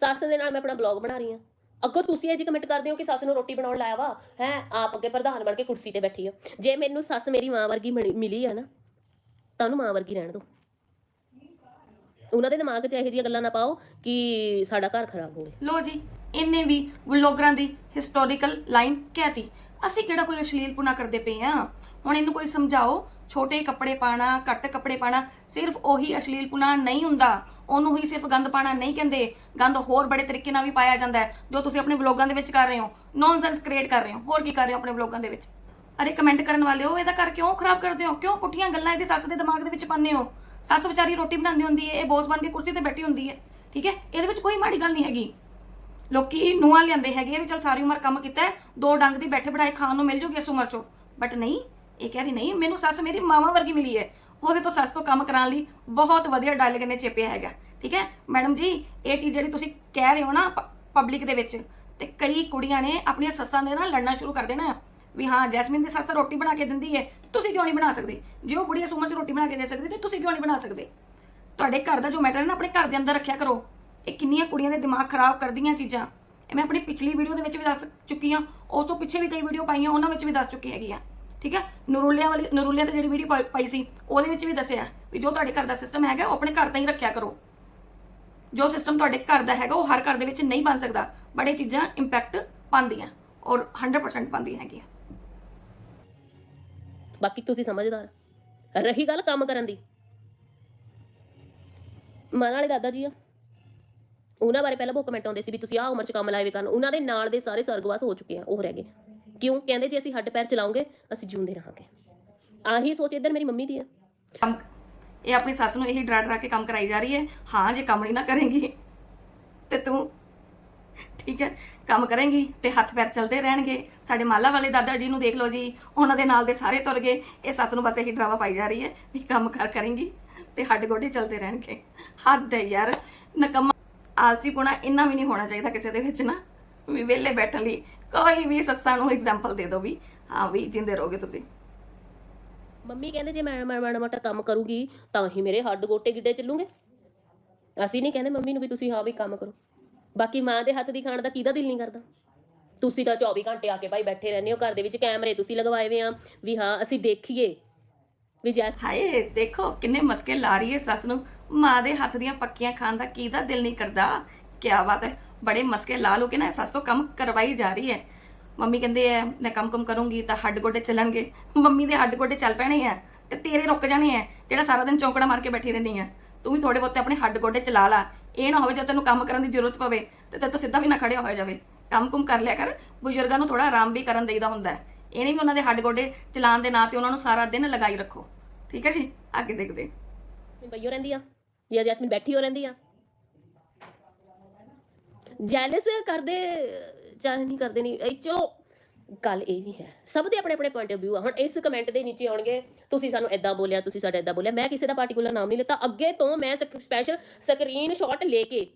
ਸੱਸ ਦੇ ਨਾਲ ਮੈਂ ਆਪਣਾ ਬਲੌਗ ਬਣਾ ਰਹੀ ਹਾਂ। ਅੱਗੋਂ ਤੁਸੀਂ ਇਹ ਜੀ ਕਮੈਂਟ ਕਰਦੇ ਹੋ ਕਿ ਸੱਸ ਨੂੰ ਰੋਟੀ ਬਣਾਉਣ ਲਾਇਆ ਵਾ, ਹੈ? ਆਪ ਅੱਗੇ ਪ੍ਰਧਾਨ ਬਣ ਕੇ ਕੁਰਸੀ ਤੇ ਬੈਠੀ ਆ ਜੇ ਮੈਨੂੰ ਸੱਸ ਮੇਰੀ ਮਾਂ ਵਰਗੀ ਮਿਲੀ- ਆ ਨਾ, ਤਾਂ ਉਹਨੂੰ ਮਾਂ ਵਰਗੀ ਰਹਿਣ ਦਿਓ ਉਹਨਾਂ ਦੇ ਦਿਮਾਗ 'ਚ ਇਹੋ ਜਿਹੀਆਂ ਗੱਲਾਂ ਨਾ ਪਾਓ ਕਿ ਸਾਡਾ ਘਰ ਖਰਾਬ ਹੋਵੇ। ਲੋ ਜੀ, ਇਹਨੇ ਵੀ ਵਲੋਗਰਾਂ ਦੀ ਹਿਸਟੋਰੀਕਲ ਲਾਈਨ ਕਹਿਤੀ। ਅਸੀਂ ਕਿਹੜਾ ਕੋਈ ਅਸ਼ਲੀਲਪੁਣਾ ਕਰਦੇ ਪਏ ਆ ਹੁਣ ਇਹਨੂੰ ਕੋਈ ਸਮਝਾਓ ਛੋਟੇ ਕੱਪੜੇ ਪਾਣਾ, ਘੱਟ ਕੱਪੜੇ ਪਾਣਾ, ਸਿਰਫ ਉਹੀ ਅਸ਼ਲੀਲਪੁਣਾ ਨਹੀਂ ਹੁੰਦਾ। ਉਹਨੂੰ ਹੀ ਸਿਰਫ ਗੰਦ ਪਾਣਾ ਨਹੀਂ ਕਹਿੰਦੇ। ਗੰਦ ਹੋਰ ਬੜੇ ਤਰੀਕੇ ਨਾਲ ਵੀ ਪਾਇਆ ਜਾਂਦਾ ਹੈ, ਜੋ ਤੁਸੀਂ ਆਪਣੇ ਵਲੋਗਾਂ ਦੇ ਵਿੱਚ ਕਰ ਰਹੇ ਹੋ। ਨੌਨਸੈਂਸ ਕ੍ਰੀਏਟ ਕਰ ਰਹੇ ਹੋ। ਹੋਰ ਕੀ ਕਰ ਰਹੇ ਹੋ ਆਪਣੇ ਵਲੋਗਾਂ ਦੇ ਵਿੱਚ? ਅਰੇ ਕਮੈਂਟ ਕਰਨ ਵਾਲੇ ਹੋ, ਇਹਦਾ ਕਰ ਕਿਉਂ ਖਰਾਬ ਕਰਦੇ ਹੋ? ਕਿਉਂ ਪੁੱਠੀਆਂ ਗੱਲਾਂ ਇਹਦੀ ਸੱਸ ਦੇ ਦਿਮਾਗ ਦੇ ਵਿੱਚ ਪਾਉਂਦੇ ਹੋ? ਸੱਸ ਵਿਚਾਰੀ ਰੋਟੀ ਬਣਾਉਂਦੀ ਹੁੰਦੀ ਹੈ, ਇਹ ਬੋਸ ਬਣ ਕੇ ਕੁਰਸੀ ਤੇ ਬੈਠੀ ਹੁੰਦੀ ਹੈ। ਠੀਕ ਹੈ? ਇਹਦੇ ਵਿੱਚ ਕੋਈ ਮਾੜੀ ਗੱਲ ਨਹੀਂ ਹੈਗੀ। ਲੋਕੀ ਨੂੰਹਾਂ ਲਿਆਂਦੇ ਹੈਗੇ ਵੀ ਚਲ ਸਾਰੀ ਉਮਰ ਕੰਮ ਕੀਤਾ ਦੋ ਡੰਗ ਦੀ ਬੈਠੇ ਬਿਠਾਏ ਖਾਣ ਨੂੰ ਮਿਲ ਜੂਗੀ ਇਸ ਉਮਰ ਚੋਂ। ਬਟ ਨਹੀਂ ਇਹ ਕਹਿ ਰਹੀ, ਨਹੀਂ, ਮੈਨੂੰ ਸੱਸ ਮੇਰੀ ਮਾਵਾਂ ਵਰਗੀ ਮਿਲੀ ਹੈ। ਉਹਦੇ ਤੋਂ ਸੱਸ ਤੋਂ ਕੰਮ ਕਰਾਉਣ ਲਈ ਬਹੁਤ ਵਧੀਆ ਡਾਇਲੌਗ ਨੇ ਚੇਪਿਆ ਹੈਗਾ। ਠੀਕ ਹੈ? ਮੈਡਮ ਜੀ, ਇਹ ਚੀਜ਼ ਜਿਹੜੀ ਤੁਸੀਂ ਕਹਿ ਰਹੇ ਹੋ ਨਾ ਪਬਲਿਕ ਦੇ ਵਿੱਚ, ਤੇ ਕਈ ਕੁੜੀਆਂ ਨੇ ਆਪਣੀਆਂ ਸੱਸਾਂ ਦੇ ਨਾਲ ਲੜਨਾ ਸ਼ੁਰੂ ਕਰ ਦੇਣਾ। ਵੀ ਹਾਂ, ਜੈਸਮਿਨ ਦੀ ਸੱਸ ਰੋਟੀ ਬਣਾ ਕੇ ਦਿੰਦੀ ਹੈ, ਤੁਸੀਂ ਕਿਉਂ ਨਹੀਂ ਬਣਾ ਸਕਦੇ? ਜੇ ਉਹ ਬੁੜੀ ਇਸ ਉਮਰ 'ਚ ਰੋਟੀ ਬਣਾ ਕੇ ਦੇ ਸਕਦੀ, ਤੇ ਤੁਸੀਂ ਕਿਉਂ ਨਹੀਂ ਬਣਾ ਸਕਦੇ? ਤੁਹਾਡੇ ਘਰ ਦਾ ਜੋ ਮੈਟਰ ਹੈ ਨਾ, ਆਪਣੇ ਘਰ ਦੇ ਅੰਦਰ ਰੱਖਿਆ ਕਰੋ। ਇਹ ਕਿੰਨੀਆਂ ਕੁੜੀਆਂ ਦੇ ਦਿਮਾਗ ਖਰਾਬ ਕਰਦੀਆਂ ਚੀਜ਼ਾਂ। ਇਹ ਮੈਂ ਆਪਣੀ ਪਿਛਲੀ ਵੀਡੀਓ ਦੇ ਵਿੱਚ ਵੀ ਦੱਸ ਚੁੱਕੀ ਹਾਂ, ਉਸ ਤੋਂ ਪਿੱਛੇ ਵੀ ਕਈ ਵੀਡੀਓ ਪਾਈਆਂ, ਉਹਨਾਂ ਵਿੱਚ ਵੀ ਦੱਸ ਚੁੱਕੀ ਹੈਗੀ ਆ। ਠੀਕ ਹੈ? ਨਰੂਲਿਆਂ ਵਾਲੀ ਨਰੂਲਿਆਂ ਤੇ ਜਿਹੜੀ ਵੀਡੀਓ ਪਾਈ ਸੀ, ਉਹਦੇ ਵਿੱਚ ਵੀ ਦੱਸਿਆ ਵੀ ਜੋ ਤੁਹਾਡੇ ਘਰ ਦਾ ਸਿਸਟਮ ਹੈਗਾ, ਉਹ ਆਪਣੇ ਘਰ ਤਾਂ ਹੀ ਰੱਖਿਆ ਕਰੋ। ਜੋ ਸਿਸਟਮ ਤੁਹਾਡੇ ਘਰ ਦਾ ਹੈਗਾ, ਉਹ ਹਰ ਘਰ ਦੇ ਵਿੱਚ ਨਹੀਂ ਬਣ ਸਕਦਾ ਬਟ ਇਹ ਚੀਜ਼ਾਂ ਇੰਪੈਕਟ ਪਾਉਂਦੀਆਂ ਔਰ 100% ਪਾਉਂਦੀਆਂ ਹੈਗੀਆਂ। ਬਾਕੀ ਤੁਸੀਂ ਸਮਝਦਾਰ ਰਹੀ ਗੱਲ ਕੰਮ ਕਰਨ ਦੀ। ਮਨ ਵਾਲੇ ਦਾਦਾ ਜੀ ਆ। ਉਹਨਾਂ ਬਾਰੇ ਪਹਿਲਾਂ ਬਹੁਤ ਕਮੈਂਟ ਆਉਂਦੇ ਸੀ ਵੀ ਤੁਸੀਂ ਆਹ ਉਮਰ 'ਚ ਕੰਮ ਲਾਏ ਵੇ ਕਰਨ। ਉਹਨਾਂ ਦੇ ਨਾਲ ਦੇ ਸਾਰੇ ਸਰਗਵਾਸ ਹੋ ਚੁੱਕੇ ਆ, ਉਹ ਰਹਿ ਗਏ ਕਿਉਂ ਕਹਿੰਦੇ ਜੇ ਅਸੀਂ ਹੱਡ ਪੈਰ ਚਲਾਉਂਗੇ, ਅਸੀਂ ਜਿਉਂਦੇ ਰਹਾਂਗੇ। ਆਹੀ ਸੋਚ ਇੱਧਰ ਮੇਰੀ ਮੰਮੀ ਦੀ ਆ। ਕੰਮ, ਇਹ ਆਪਣੀ ਸੱਸ ਨੂੰ ਇਹੀ ਡਰਾ ਡਰਾ ਕੇ ਕੰਮ ਕਰਾਈ ਜਾ ਰਹੀ ਹੈ। ਹਾਂ, ਜੇ ਕੰਮ ਨਹੀਂ ਨਾ ਕਰੇਗੀ, ਤੇ ਤੂੰ ਠੀਕ ਹੈ, ਕੰਮ ਕਰੇਂਗੀ ਤੇ ਹੱਥ ਪੈਰ ਚੱਲਦੇ ਰਹਿਣਗੇ। ਸਾਡੇ ਮਾਲਾ ਵਾਲੇ ਦਾਦਾ ਜੀ ਨੂੰ ਦੇਖ ਲਓ ਜੀ, ਉਹਨਾਂ ਦੇ ਨਾਲ ਦੇ ਸਾਰੇ ਤੁਰ ਗਏ। ਇਹ ਸੱਸ ਨੂੰ ਬਸ ਇਹੀ ਡਰਾਵਾ ਪਾਈ ਜਾ ਰਹੀ ਹੈ ਵੀ ਕੰਮ ਕਰ ਕਰੇਂਗੀ ਤੇ ਹੱਡ ਗੋਡੇ ਚਲਦੇ ਰਹਿਣਗੇ। ਹੱਦ ਹੈ ਯਾਰ, ਨਕਮਾ ਆਲਸੀ ਪੁਣਾ ਇੰਨਾ ਵੀ ਨਹੀਂ ਹੋਣਾ ਚਾਹੀਦਾ ਕਿਸੇ ਦੇ ਵਿੱਚ ਨਾ, ਵੀ ਵਿਹਲੇ ਬੈਠਣ ਲਈ। ਕੋਈ ਵੀ ਸੱਸਾਂ ਨੂੰ ਐਗਜ਼ਾਮਪਲ ਦੇ ਦਿਓ ਵੀ ਹਾਂ ਵੀ ਜਿੰਦੇ ਰਹੋਗੇ ਤੁਸੀਂ। ਮੰਮੀ ਕਹਿੰਦੇ ਜੇ ਮੈਂ ਮਾੜਾ ਮੋਟਾ ਕੰਮ ਕਰੂਗੀ ਤਾਂ ਹੀ ਮੇਰੇ ਹੱਡ ਗੋਟੇ ਗਿੱਡੇ ਚੱਲੂਗੇ। ਅਸੀਂ ਨਹੀਂ ਕਹਿੰਦੇ ਮੰਮੀ ਨੂੰ ਵੀ ਤੁਸੀਂ ਹਾਂ ਵੀ ਕੰਮ ਕਰੋ। ਬਾਕੀ ਮਾਂ ਦੇ ਹੱਥ ਦੀ ਖਾਣ ਦਾ ਕਿਹਦਾ ਦਿਲ ਨਹੀਂ ਕਰਦਾ? ਤੁਸੀਂ ਤਾਂ 24 ਘੰਟੇ ਆ ਕੇ ਭਾਈ ਬੈਠੇ ਰਹਿੰਦੇ ਹੋ ਘਰ ਦੇ ਵਿੱਚ ਕੈਮਰੇ ਤੁਸੀਂ ਲਗਵਾਏ ਹੋਏ ਆ ਵੀ ਹਾਂ ਅਸੀਂ ਦੇਖੀਏ। ਵੀ ਜੈਸ ਹਾਏ ਦੇਖੋ ਕਿੰਨੇ ਮਸਕੇ ਲਾ ਰਹੀ ਹੈ ਸੱਸ ਨੂੰ। ਮਾਂ ਦੇ ਹੱਥ ਦੀਆਂ ਪੱਕੀਆਂ ਖਾਣ ਦਾ ਕਿਹਦਾ ਦਿਲ ਨਹੀਂ ਕਰਦਾ? ਕੀ ਬਾਤ ਹੈ। ਬੜੇ ਮਸਕੇ ਲਾ ਲੋ ਕੇ ਨਾ ਇਹ ਸੱਸ ਤੋਂ ਕੰਮ ਕਰਵਾਈ ਜਾ ਰਹੀ ਹੈ। ਮੰਮੀ ਕਹਿੰਦੇ ਐ ਮੈਂ ਕੰਮ ਕੰਮ ਕਰੂੰਗੀ ਤਾਂ ਹੱਡ ਗੋਡੇ ਚੱਲਣਗੇ। ਮੰਮੀ ਦੇ ਹੱਡ ਗੋਡੇ ਚੱਲ ਪੈਣੇ ਆ ਤੇ ਤੇਰੇ ਰੁਕ ਜਾਣੇ ਆ, ਜਿਹੜਾ ਸਾਰਾ ਦਿਨ ਚੌਂਕੜਾ ਮਾਰ ਕੇ ਬੈਠੀ ਰਹਿੰਦੀ ਆ। ਤੂੰ ਵੀ ਥੋੜੇ ਬਹੁਤੇ ਆਪਣੇ ਹੱਡ ਗੋਡੇ ਚਲਾ ਲਾ। ਇਹ ਨਾ ਹੋਵੇ ਜੇ ਤੈਨੂੰ ਕੰਮ ਕਰਨ ਦੀ ਜ਼ਰੂਰਤ ਪਵੇ, ਤੇ ਤੇਰੇ ਤੋਂ ਸਿੱਧਾ ਵੀ ਨਾ ਖੜਿਆ ਹੋਇਆ ਜਾਵੇ। ਕੰਮ ਕੁਮ ਕਰ ਲਿਆ ਕਰ, ਬਜ਼ੁਰਗਾਂ ਨੂੰ ਥੋੜਾ ਆਰਾਮ ਵੀ ਕਰਨ ਦੇਈਦਾ ਹੁੰਦਾ ਹੈ। ਇਹ ਨਹੀਂ ਵੀ ਉਹਨਾਂ ਦੇ ਹੱਡ ਗੋਡੇ ਚਲਾਉਣ ਦੇ ਨਾਂ ਤੇ ਉਹਨਾਂ ਨੂੰ ਸਾਰਾ ਦਿਨ ਲਗਾਈ ਰੱਖੋ। ਠੀਕ ਹੈ ਜੀ? ਅੱਗੇ ਦੇਖਦੇ ਬਈਓ ਰਹਿੰਦੀ ਆ ਜਾਂ ਜੈਸਮੀਨ ਬੈਠੀ ਹੋ ਰਹਿੰਦੀ ਆ। ਜੈਲਸ ਕਰਦੇ ਚਾਹ ਨਹੀਂ ਕਰਦੇ ਨਹੀਂ। ਚਲੋ ਗੱਲ ਇਹ ਨਹੀਂ ਹੈ। ਸਭ ਦੇ ਆਪਣੇ ਆਪਣੇ ਪੁਆਇੰਟ ਆਫ View ਆ। ਹੁਣ ਇਸ ਕਮੈਂਟ ਦੇ ਨੀਚੇ ਆਉਣਗੇ ਤੁਸੀਂ ਸਾਨੂੰ ਐਦਾਂ ਬੋਲਿਆ ਤੁਸੀਂ ਸਾਡਾ ਐਦਾਂ ਬੋਲਿਆ। ਮੈਂ ਕਿਸੇ ਦਾ ਪਾਰਟਿਕੂਲਰ ਨਾਮ ਨਹੀਂ ਲਿੱਤਾ। ਅੱਗੇ ਤੋਂ ਮੈਂ ਸਪੈਸ਼ਲ ਸਕਰੀਨ ਸ਼ਾਟ ਲੈ ਕੇ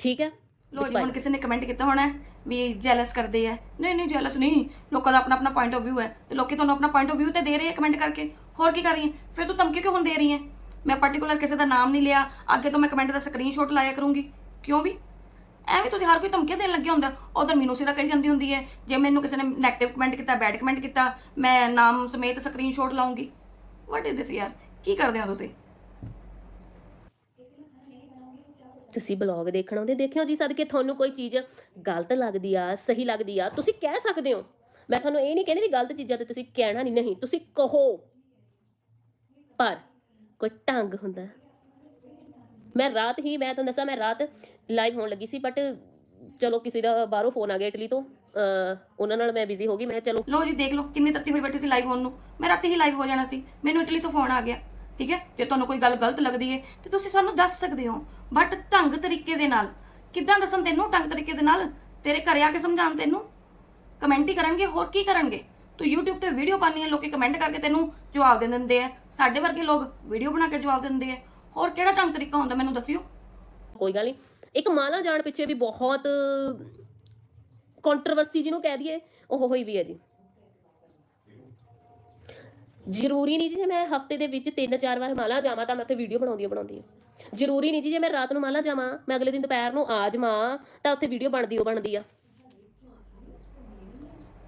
ਠੀਕ ਹੈ? ਲੋ ਜੀ ਹੁਣ ਕਿਸੇ ਨੇ ਕਮੈਂਟ ਕੀਤਾ ਹੋਣਾ ਵੀ ਜੈਲਸ ਕਰਦੇ ਆ। ਨਹੀਂ ਨਹੀਂ ਜੈਲਸ ਨਹੀਂ। ਲੋਕਾਂ ਦਾ ਆਪਣਾ ਆਪਣਾ ਪੁਆਇੰਟ ਆਫ View ਹੈ। ਤੇ ਲੋਕੀ ਤੁਹਾਨੂੰ ਆਪਣਾ ਪੁਆਇੰਟ ਆਫ View ਤੇ ਦੇ ਰਹੇ ਆ ਕਮੈਂਟ ਕਰਕੇ। ਹੋਰ ਕੀ ਕਰ ਰਹੀ ਹੈ? ਫਿਰ ਤੂੰ ਧਮਕੀ ਕਿਉਂ ਹੁਣ ਦੇ ਰਹੀ ਹੈ? ਮੈਂ ਪਾਰਟਿਕੂਲਰ ਕਿਸੇ ਦਾ ਨਾਮ ਨਹੀਂ ਲਿਆ। ਅੱਗੇ ਤੋਂ ਮੈਂ ਕਮੈਂਟ ਦਾ ਸਕਰੀਨਸ਼ਾਟ ਲਾਇਆ ਕਰੂੰਗੀ। ਕਿਉਂ ਵੀ? ਐਵੇਂ ਤੁਸੀਂ ਹਰ ਕੋਈ ਧਮਕੀਆਂ ਦੇਣ ਲੱਗੇ ਹੁੰਦਾ ਉਧਰ ਮੈਨੂੰ ਸਿਰਾ ਕਹੀ ਜਾਂਦੀ ਹੁੰਦੀ ਹੈ। ਜੇ ਮੈਨੂੰ ਕਿਸੇ ਨੇ ਨੈਗੇਟਿਵ ਕਮੈਂਟ ਕੀਤਾ ਬੈਡ ਕਮੈਂਟ ਕੀਤਾ, ਮੈਂ ਨਾਮ ਸਮੇਤ ਸਕਰੀਨਸ਼ਾਟ ਲਾਉਂਗੀ। ਵਾਟ ਇਜ਼ ਦਿਸ ਯਾਰ? ਕੀ ਕਰਦੇ ਹੋ ਤੁਸੀਂ? ਤੁਸੀਂ ਬਲੌਗ ਦੇਖਣ ਆਉਂਦੇ, ਦੇਖਿਓ ਜੀ ਸਦਕੇ ਤੁਹਾਨੂੰ ਕੋਈ ਚੀਜ਼ ਗਲਤ ਲੱਗਦੀ ਆ, ਸਹੀ ਲੱਗਦੀ ਆ, ਤੁਸੀਂ ਕਹਿ ਸਕਦੇ ਹੋ। ਮੈਂ ਤੁਹਾਨੂੰ ਇਹ ਨਹੀਂ ਕਹਿੰਦੀ ਵੀ ਗਲਤ ਚੀਜ਼ਾਂ ਤੇ ਤੁਸੀਂ ਕਹਿਣਾ ਨਹੀਂ ਨਹੀਂ, ਤੁਸੀਂ ਕਹੋ। ਪਰ ਕੋਈ ਢੰਗ ਹੁੰਦਾ। ਮੈਂ ਰਾਤ ਹੀ, ਮੈਂ ਤੁਹਾਨੂੰ ਦੱਸਾਂ, ਮੈਂ ਰਾਤ ਲਾਈਵ ਹੋਣ ਲੱਗੀ ਸੀ ਬਟ ਚਲੋ ਕਿਸੇ ਦਾ ਬਾਹਰੋਂ ਫੋਨ ਆ ਗਿਆ ਇਟਲੀ ਤੋਂ ਉਹਨਾਂ ਨਾਲ ਮੈਂ ਬਿਜ਼ੀ ਹੋ ਗਈ ਮੈਂ ਚਲੋ। ਲੋ ਜੀ ਦੇਖ ਲਓ ਕਿੰਨੀ ਤੱਤੀ ਹੋਈ ਬੈਠੀ ਸੀ ਲਾਈਵ ਹੋਣ ਨੂੰ। ਮੈਂ ਰਾਤੀ ਹੀ ਲਾਈਵ ਹੋ ਜਾਣਾ ਸੀ ਮੈਨੂੰ ਇਟਲੀ ਤੋਂ ਫੋਨ ਆ ਗਿਆ ਠੀਕ ਹੈ? ਜੇ ਤੁਹਾਨੂੰ ਕੋਈ ਗੱਲ ਗਲਤ ਲੱਗਦੀ ਹੈ ਤੇ ਤੁਸੀਂ ਸਾਨੂੰ ਦੱਸ ਸਕਦੇ ਹੋ ਬਟ ਢੰਗ ਤਰੀਕੇ ਦੇ ਨਾਲ ਕਿੱਦਾਂ ਦੱਸਣ ਤੈਨੂੰ ਢੰਗ ਤਰੀਕੇ ਦੇ ਨਾਲ? ਤੇਰੇ ਘਰੇ ਆ ਕੇ ਸਮਝਾਉਣ ਤੈਨੂੰ? ਕਮੈਂਟ ਹੀ ਕਰਨਗੇ ਹੋਰ ਕੀ ਕਰਨਗੇ? ਤੂੰ YouTube ਤੇ ਵੀਡੀਓ ਪਾਣੀ ਹੈ ਲੋਕੀ ਕਮੈਂਟ ਕਰਕੇ ਤੈਨੂੰ ਜਵਾਬ ਦੇ ਦਿੰਦੇ ਆ। ਸਾਡੇ ਵਰਗੇ ਲੋਕ ਵੀਡੀਓ ਬਣਾ ਕੇ ਜਵਾਬ ਦਿੰਦੇ ਆ। ਹੋਰ ਕਿਹੜਾ ਢੰਗ ਤਰੀਕਾ ਹੁੰਦਾ ਮੈਨੂੰ ਦੱਸਿਓ? ਕੋਈ ਗੱਲ ਨਹੀਂ ਇੱਕ ਮਾਲਾ ਜਾਣ ਪਿੱਛੇ ਵੀ ਬਹੁਤ ਕੰਟਰੋਵਰਸੀ ਜਿਹਨੂੰ ਕਹਿ ਦਈਏ, ਉਹ ਹੋਈ ਵੀ ਹੈ ਜੀ। ਜ਼ਰੂਰੀ ਨਹੀਂ ਜੀ, ਜੇ ਮੈਂ ਹਫ਼ਤੇ ਦੇ ਵਿੱਚ ਤਿੰਨ ਚਾਰ ਵਾਰ ਮਾਲਾ ਜਾਵਾਂ ਤਾਂ ਮੈਂ ਉੱਥੇ ਵੀਡੀਓ ਬਣਾਉਂਦੀ ਓ ਬਣਾਉਂਦੀ ਹਾਂ। ਜ਼ਰੂਰੀ ਨਹੀਂ ਜੀ, ਜੇ ਮੈਂ ਰਾਤ ਨੂੰ ਮਾਲਾ ਜਾਵਾਂ, ਮੈਂ ਅਗਲੇ ਦਿਨ ਦੁਪਹਿਰ ਨੂੰ ਆ ਜਾਵਾਂ, ਤਾਂ ਉੱਥੇ ਵੀਡੀਓ ਬਣਦੀ, ਉਹ ਬਣਦੀ ਆ।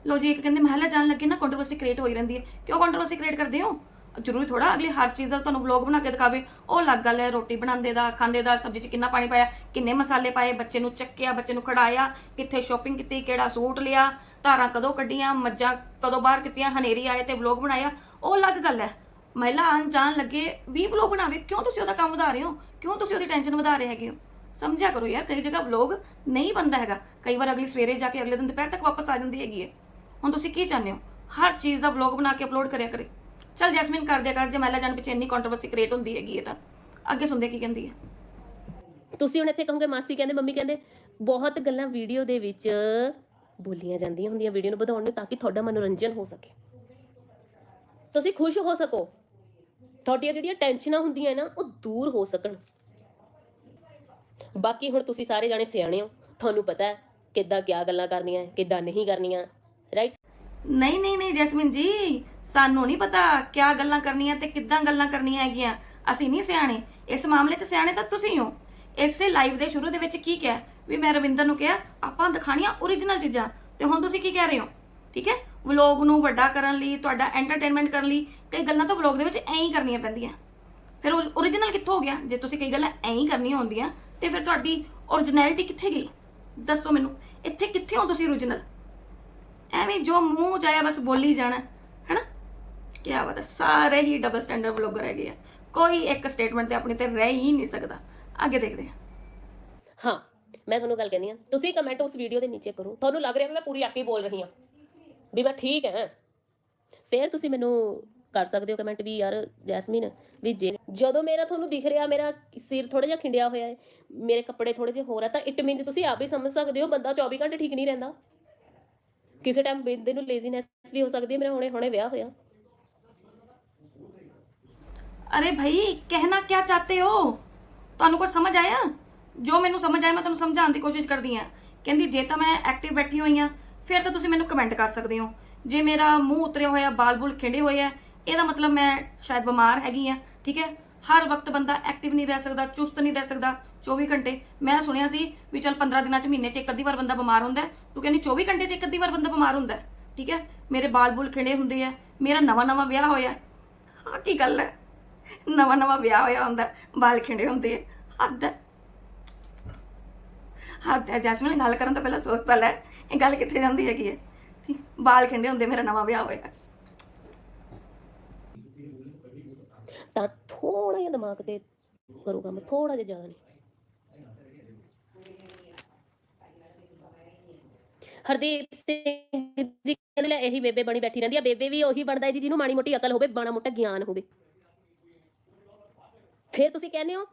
ਲੋ ਜੀ, ਇੱਕ ਕਹਿੰਦੇ ਮਹਿਲਾ ਜਾਣ ਲੱਗੇ ਨਾ ਕੰਟਰੋਵਰਸੀ ਕ੍ਰੀਏਟ ਹੋਈ ਰਹਿੰਦੀ ਹੈ। ਕਿਉਂ ਕੰਟਰੋਵਰਸੀ ਕ੍ਰੀਏਟ ਕਰਦੇ ਹੋ? ਜ਼ਰੂਰੀ ਥੋੜਾ ਅਗਲੀ ਹਰ ਚੀਜ਼ ਦਾ ਤੁਹਾਨੂੰ ਵਲੌਗ ਬਣਾ ਕੇ ਦਿਖਾਵੇ। ਉਹ ਅਲੱਗ ਗੱਲ ਹੈ, ਰੋਟੀ ਬਣਾਉਂਦੇ ਦਾ, ਖਾਂਦੇ ਦਾ, ਸਬਜ਼ੀ 'ਚ ਕਿੰਨਾ ਪਾਣੀ ਪਾਇਆ, ਕਿੰਨੇ ਮਸਾਲੇ ਪਾਏ, ਬੱਚੇ ਨੂੰ ਚੱਕਿਆ, ਬੱਚੇ ਨੂੰ ਖੜਾਇਆ, ਕਿੱਥੇ ਸ਼ਾਪਿੰਗ ਕੀਤੀ, ਕਿਹੜਾ ਸੂਟ ਲਿਆ, ਧਾਰਾਂ ਕਦੋਂ ਕੱਢੀਆਂ, ਮੱਝਾਂ ਕਦੋਂ ਬਾਹਰ ਕੀਤੀਆਂ, ਹਨੇਰੀ ਆਏ ਤੇ ਵਲੌਗ ਬਣਾਇਆ। ਉਹ ਅਲੱਗ ਗੱਲ ਹੈ। ਮਹਿਲਾ ਆਉਣ ਜਾਣ ਲੱਗੇ ਵੀ ਵਲੌਗ ਬਣਾਵੇ, ਕਿਉਂ ਤੁਸੀਂ ਉਹਦਾ ਕੰਮ ਵਧਾ ਰਹੇ ਹੋ? ਕਿਉਂ ਤੁਸੀਂ ਉਹਦੀ ਟੈਨਸ਼ਨ ਵਧਾ ਰਹੇ ਹੈਗੇ ਹੋ? ਸਮਝਿਆ ਕਰੋ ਯਾਰ, ਕਈ ਜਗ੍ਹਾ ਵਲੌਗ ਨਹੀਂ ਬੰਦਾ ਹੈਗਾ। ਕਈ ਵਾਰ ਅਗਲੀ ਸਵੇਰੇ ਜਾ ਕੇ ਅਗਲੇ ਦਿਨ ਦੁਪਹਿਰ ਤੱਕ ਵਾਪਸ ਆ ਜਾਂਦੀ ਹੈਗੀ ਹੈ। ਹੁਣ ਤੁਸੀਂ ਕੀ ਚਾਹੁੰਦੇ ਹੋ? ਹਰ ਚੀਜ਼ ਦਾ ਵਲੌਗ ਬਣਾ ਕੇ ਅਪਲੋਡ ਕਰਿਆ ਕਰੇ। ਚਲ ਜੈਸਮੀਨ ਕਰ ਦਿਆ ਕਰ, ਜੇ ਮਹਿਲਾ ਜਾਣ ਪਿੱਛੇ ਇੰਨੀ ਕੰਟਰੋਵਰਸੀ ਕ੍ਰੀਏਟ ਹੁੰਦੀ ਹੈਗੀ ਹੈ ਤਾਂ। ਅੱਗੇ ਸੁਣਦੇ ਕੀ ਕਹਿੰਦੀ ਹੈ। ਤੁਸੀਂ ਹੁਣ ਇੱਥੇ ਕਹੋਗੇ, ਮਾਸੀ ਕਹਿੰਦੇ, ਮੰਮੀ ਕਹਿੰਦੇ, ਬਹੁਤ ਗੱਲਾਂ ਵੀਡੀਓ ਦੇ ਵਿੱਚ ਬੋਲੀਆਂ ਜਾਂਦੀਆਂ ਹੁੰਦੀਆਂ ਵੀਡੀਓ ਨੂੰ ਵਧਾਉਣ ਨੂੰ ਤਾਂ ਕਿ ਤੁਹਾਡਾ ਮਨੋਰੰਜਨ ਹੋ ਸਕੇ। ਤੁਸੀਂ ਖੁਸ਼ ਹੋ ਸਕੋ। ਤੁਹਾਡੀਆਂ ਜਿਹੜੀਆਂ ਟੈਨਸ਼ਨਾਂ ਹੁੰਦੀਆਂ ਨਾ, ਉਹ ਦੂਰ ਹੋ ਸਕਣ। ਬਾਕੀ ਹੁਣ ਤੁਸੀਂ ਸਾਰੇ ਜਾਣੇ ਸਿਆਣੇ ਹੋ। ਤੁਹਾਨੂੰ ਪਤਾ ਹੈ ਕਿੱਦਾਂ ਕਿਆ ਗੱਲਾਂ ਕਰਨੀਆਂ, ਕਿੱਦਾਂ ਨਹੀਂ ਕਰਨੀਆਂ ਰਾਈਟ ਨਹੀਂ ਨਹੀਂ ਨਹੀਂ, ਜੈਸਮੀਨ ਜੀ, ਸਾਨੂੰ ਨਹੀਂ ਪਤਾ ਕਿਆ ਗੱਲਾਂ ਕਰਨੀਆਂ ਤੇ ਕਿੱਦਾਂ ਗੱਲਾਂ ਕਰਨੀਆਂ ਹੈਗੀਆਂ। ਅਸੀਂ ਨਹੀਂ ਸਿਆਣੇ। ਇਸ ਮਾਮਲੇ 'ਚ ਸਿਆਣੇ ਤਾਂ ਤੁਸੀਂ ਹੋ। ਇਸੇ ਲਾਈਵ ਦੇ ਸ਼ੁਰੂ ਦੇ ਵਿੱਚ ਕੀ ਕਿਹਾ? ਵੀ ਮੈਂ ਰਵਿੰਦਰ ਨੂੰ ਕਿਹਾ, ਆਪਾਂ ਦਿਖਾਣੀਆਂ ਓਰੀਜਨਲ ਚੀਜ਼ਾਂ। ਤੇ ਹੁਣ ਤੁਸੀਂ ਕੀ ਕਹਿ ਰਹੇ ਹੋ? ਠੀਕ ਹੈ? ਵਲੌਗ ਨੂੰ ਵੱਡਾ ਕਰਨ ਲਈ, ਤੁਹਾਡਾ ਐਂਟਰਟੇਨਮੈਂਟ ਕਰਨ ਲਈ ਕਈ ਗੱਲਾਂ ਤਾਂ ਵਲੌਗ ਦੇ ਵਿੱਚ ਐਂ ਹੀ ਕਰਨੀਆਂ ਪੈਂਦੀਆਂ। ਫਿਰ ਓਰੀਜਨਲ ਕਿੱਥੋਂ ਹੋ ਗਿਆ? ਜੇ ਤੁਸੀਂ ਕਈ ਗੱਲਾਂ ਐਂ ਹੀ ਕਰਨੀਆਂ ਹੁੰਦੀਆਂ, ਤੇ ਫਿਰ ਤੁਹਾਡੀ ਓਰੀਜਨੈਲਿਟੀ ਕਿੱਥੇ ਗਈ? ਦੱਸੋ ਮੈਨੂੰ। ਇੱਥੇ ਕਿੱਥੇ ਹੋ ਤੁਸੀਂ ਓਰੀਜਨਲ ਐਵੇਂ ਜੋ ਮੂੰਹ ਜਾਇਆ ਬਸ ਬੋਲੀ ਜਾਣਾ, ਹੈਨਾ? ਕੀ ਬਾਤ ਹੈ ਸਾਰੇ ਹੀ ਡਬਲ ਸਟੈਂਡਰਡ ਵਲੌਗਰ ਹੈਗੇ ਆ। ਕੋਈ ਇੱਕ ਸਟੇਟਮੈਂਟ ਤੇ ਆਪਣੀ ਤੇ ਰਹਿ ਹੀ ਨਹੀਂ ਸਕਦਾ। ਅੱਗੇ ਦੇਖਦੇ ਹਾਂ। ਹਾਂ, ਮੈਂ ਤੁਹਾਨੂੰ ਗੱਲ ਕਹਿੰਦੀ ਆ ਤੁਸੀਂ ਕਮੈਂਟ ਉਸ ਵੀਡੀਓ ਦੇ ਨੀਚੇ ਕਰੋ। ਤੁਹਾਨੂੰ ਲੱਗ ਰਿਹਾ ਵੀ ਮੈਂ ਪੂਰੀ ਐਕਟਿਵ ਬੋਲ ਰਹੀ ਹਾਂ, ਵੀ ਮੈਂ ਠੀਕ ਹਾਂ। ਫਿਰ ਤੁਸੀਂ ਮੈਨੂੰ ਕਰ ਸਕਦੇ ਹੋ ਕਮੈਂਟ ਵੀ, ਯਾਰ ਜੈਸਮੀਨ, ਵੀ ਜੇ ਜਦੋਂ ਮੇਰਾ ਤੁਹਾਨੂੰ ਦਿਖ ਰਿਹਾ, ਮੇਰਾ ਸਿਰ ਥੋੜਾ ਜਿਹਾ ਖਿੰਡਿਆ ਹੋਇਆ ਹੈ, ਮੇਰੇ ਕੱਪੜੇ ਥੋੜੇ ਜਿਹੇ ਹੋਰ ਆ, ਤਾਂ ਇਟ ਮੀਨਸ ਤੁਸੀਂ ਆਪ ਹੀ ਸਮਝ ਸਕਦੇ ਹੋ, ਬੰਦਾ 24 ਘੰਟੇ ਠੀਕ ਨਹੀਂ ਰਹਿੰਦਾ। ਕਿਸੇ ਟਾਈਮ ਬੰਦੇ ਨੂੰ ਲੇਜ਼ੀਨੈਸ ਵੀ ਹੋ ਸਕਦੀ ਹੈ, ਮੇਰਾ ਹੁਣੇ ਹੁਣੇ ਵਿਆਹ ਹੋਇਆ। ਅਰੇ ਭਾਈ, ਕਹਿਣਾ ਕੀ ਚਾਹਤੇ ਹੋ? ਤੁਹਾਨੂੰ ਕੁਝ ਸਮਝ ਆਇਆ? ਜੋ ਮੈਨੂੰ ਸਮਝ ਆਇਆ, ਮੈਂ ਤੁਹਾਨੂੰ ਸਮਝਾਉਣ ਦੀ ਕੋਸ਼ਿਸ਼ ਕਰਦੀ ਹਾਂ। ਕਹਿੰਦੀ, ਜੇ ਤਾਂ ਮੈਂ ਐਕਟਿਵ ਬੈਠੀ ਹੋਈ ਹਾਂ, ਫਿਰ ਤਾਂ ਤੁਸੀਂ ਮੈਨੂੰ ਕਮੈਂਟ ਕਰ ਸਕਦੇ ਹੋ। ਜੇ ਮੇਰਾ ਮੂੰਹ ਉਤਰਿਆ ਹੋਇਆ, ਬਾਲ-ਬੁਲ ਖਿੰਡੇ ਹੋਏ ਆ, ਇਹਦਾ ਮਤਲਬ ਮੈਂ ਸ਼ਾਇਦ ਬਿਮਾਰ ਹੈਗੀ ਆ ਠੀਕ ਹੈ? ਹਰ ਵਕਤ ਬੰਦਾ ਐਕਟਿਵ ਨਹੀਂ ਰਹਿ ਸਕਦਾ, ਚੁਸਤ ਨਹੀਂ ਰਹਿ ਸਕਦਾ 24 ਘੰਟੇ। ਮੈਂ ਸੁਣਿਆ ਸੀ ਵੀ ਚਲ 15 ਦਿਨਾਂ ਚ ਮਹੀਨੇ ਚ ਇੱਕ ਅੱਧੀ ਵਾਰ ਬੰਦਾ ਬਿਮਾਰ ਹੁੰਦਾ ਹੈ। ਤੂੰ ਕਹਿੰਦੀ 24 ਘੰਟੇ ਚ ਇੱਕ ਅੱਧੀ ਵਾਰ ਬੰਦਾ ਬਿਮਾਰ ਹੁੰਦਾ ਹੈ। ਠੀਕ ਹੈ? ਮੇਰੇ ਬਾਲ-ਬੁਲ ਖਿੰਡੇ ਹੁੰਦੇ ਆ। ਮੇਰਾ ਨਵਾਂ ਨਵਾਂ ਵਿਆਹ ਹੋਇਆ ਆਹ ਕੀ ਗੱਲ ਹੈ? ਨਵਾਂ ਨਵਾਂ ਵਿਆਹ ਹੋਇਆ ਹੁੰਦਾ ਹੈ, ਬਾਲ ਖਿੰਡੇ ਹੁੰਦੇ ਆ। ਹੱਦ ਹੈ। ਹੱਦ ਹੈ। ਜੈਸਮੀਨ ਗੱਲ ਕਰਨ ਤੋਂ ਪਹਿਲਾਂ ਸੋਚ ਤਾਂ ਲੈ। ਇਹ ਗੱਲ ਕਿੱਥੇ ਜਾਂਦੀ ਹੈਗੀ ਹੈ? ਠੀਕ ਬਾਲ ਖਿੰਡੇ ਹੁੰਦੇ ਮੇਰਾ ਨਵਾਂ ਵਿਆਹ ਹੋਇਆ ਤਾਂ ਥੋੜਾ ਜਿਹਾ ਦਿਮਾਗ ਤੇ ਕਰੋ ਕੰਮ ਥੋੜਾ ਜਿਹਾ ਜ਼ਿਆਦਾ ਨਹੀਂ। ਹਰਦੀਪ ਸਿੰਘ ਜੀ ਕਹਿੰਦੇ ਲੈ ਇਹੀ ਬੇਬੇ ਬਣੀ ਬੈਠੀ ਰਹਿੰਦੀ ਆ, ਬੇਬੇ ਵੀ ਉਹੀ ਬਣਦਾ ਜੀ, ਜਿਹਨੂੰ ਮਾੜੀ ਮੋਟੀ ਅਕਲ ਹੋਵੇ ਬਾਣਾ ਮੋਟਾ ਗਿਆਨ ਹੋਵੇ। ਫਿਰ ਤੁਸੀਂ ਕਹਿੰਦੇ ਹੋ,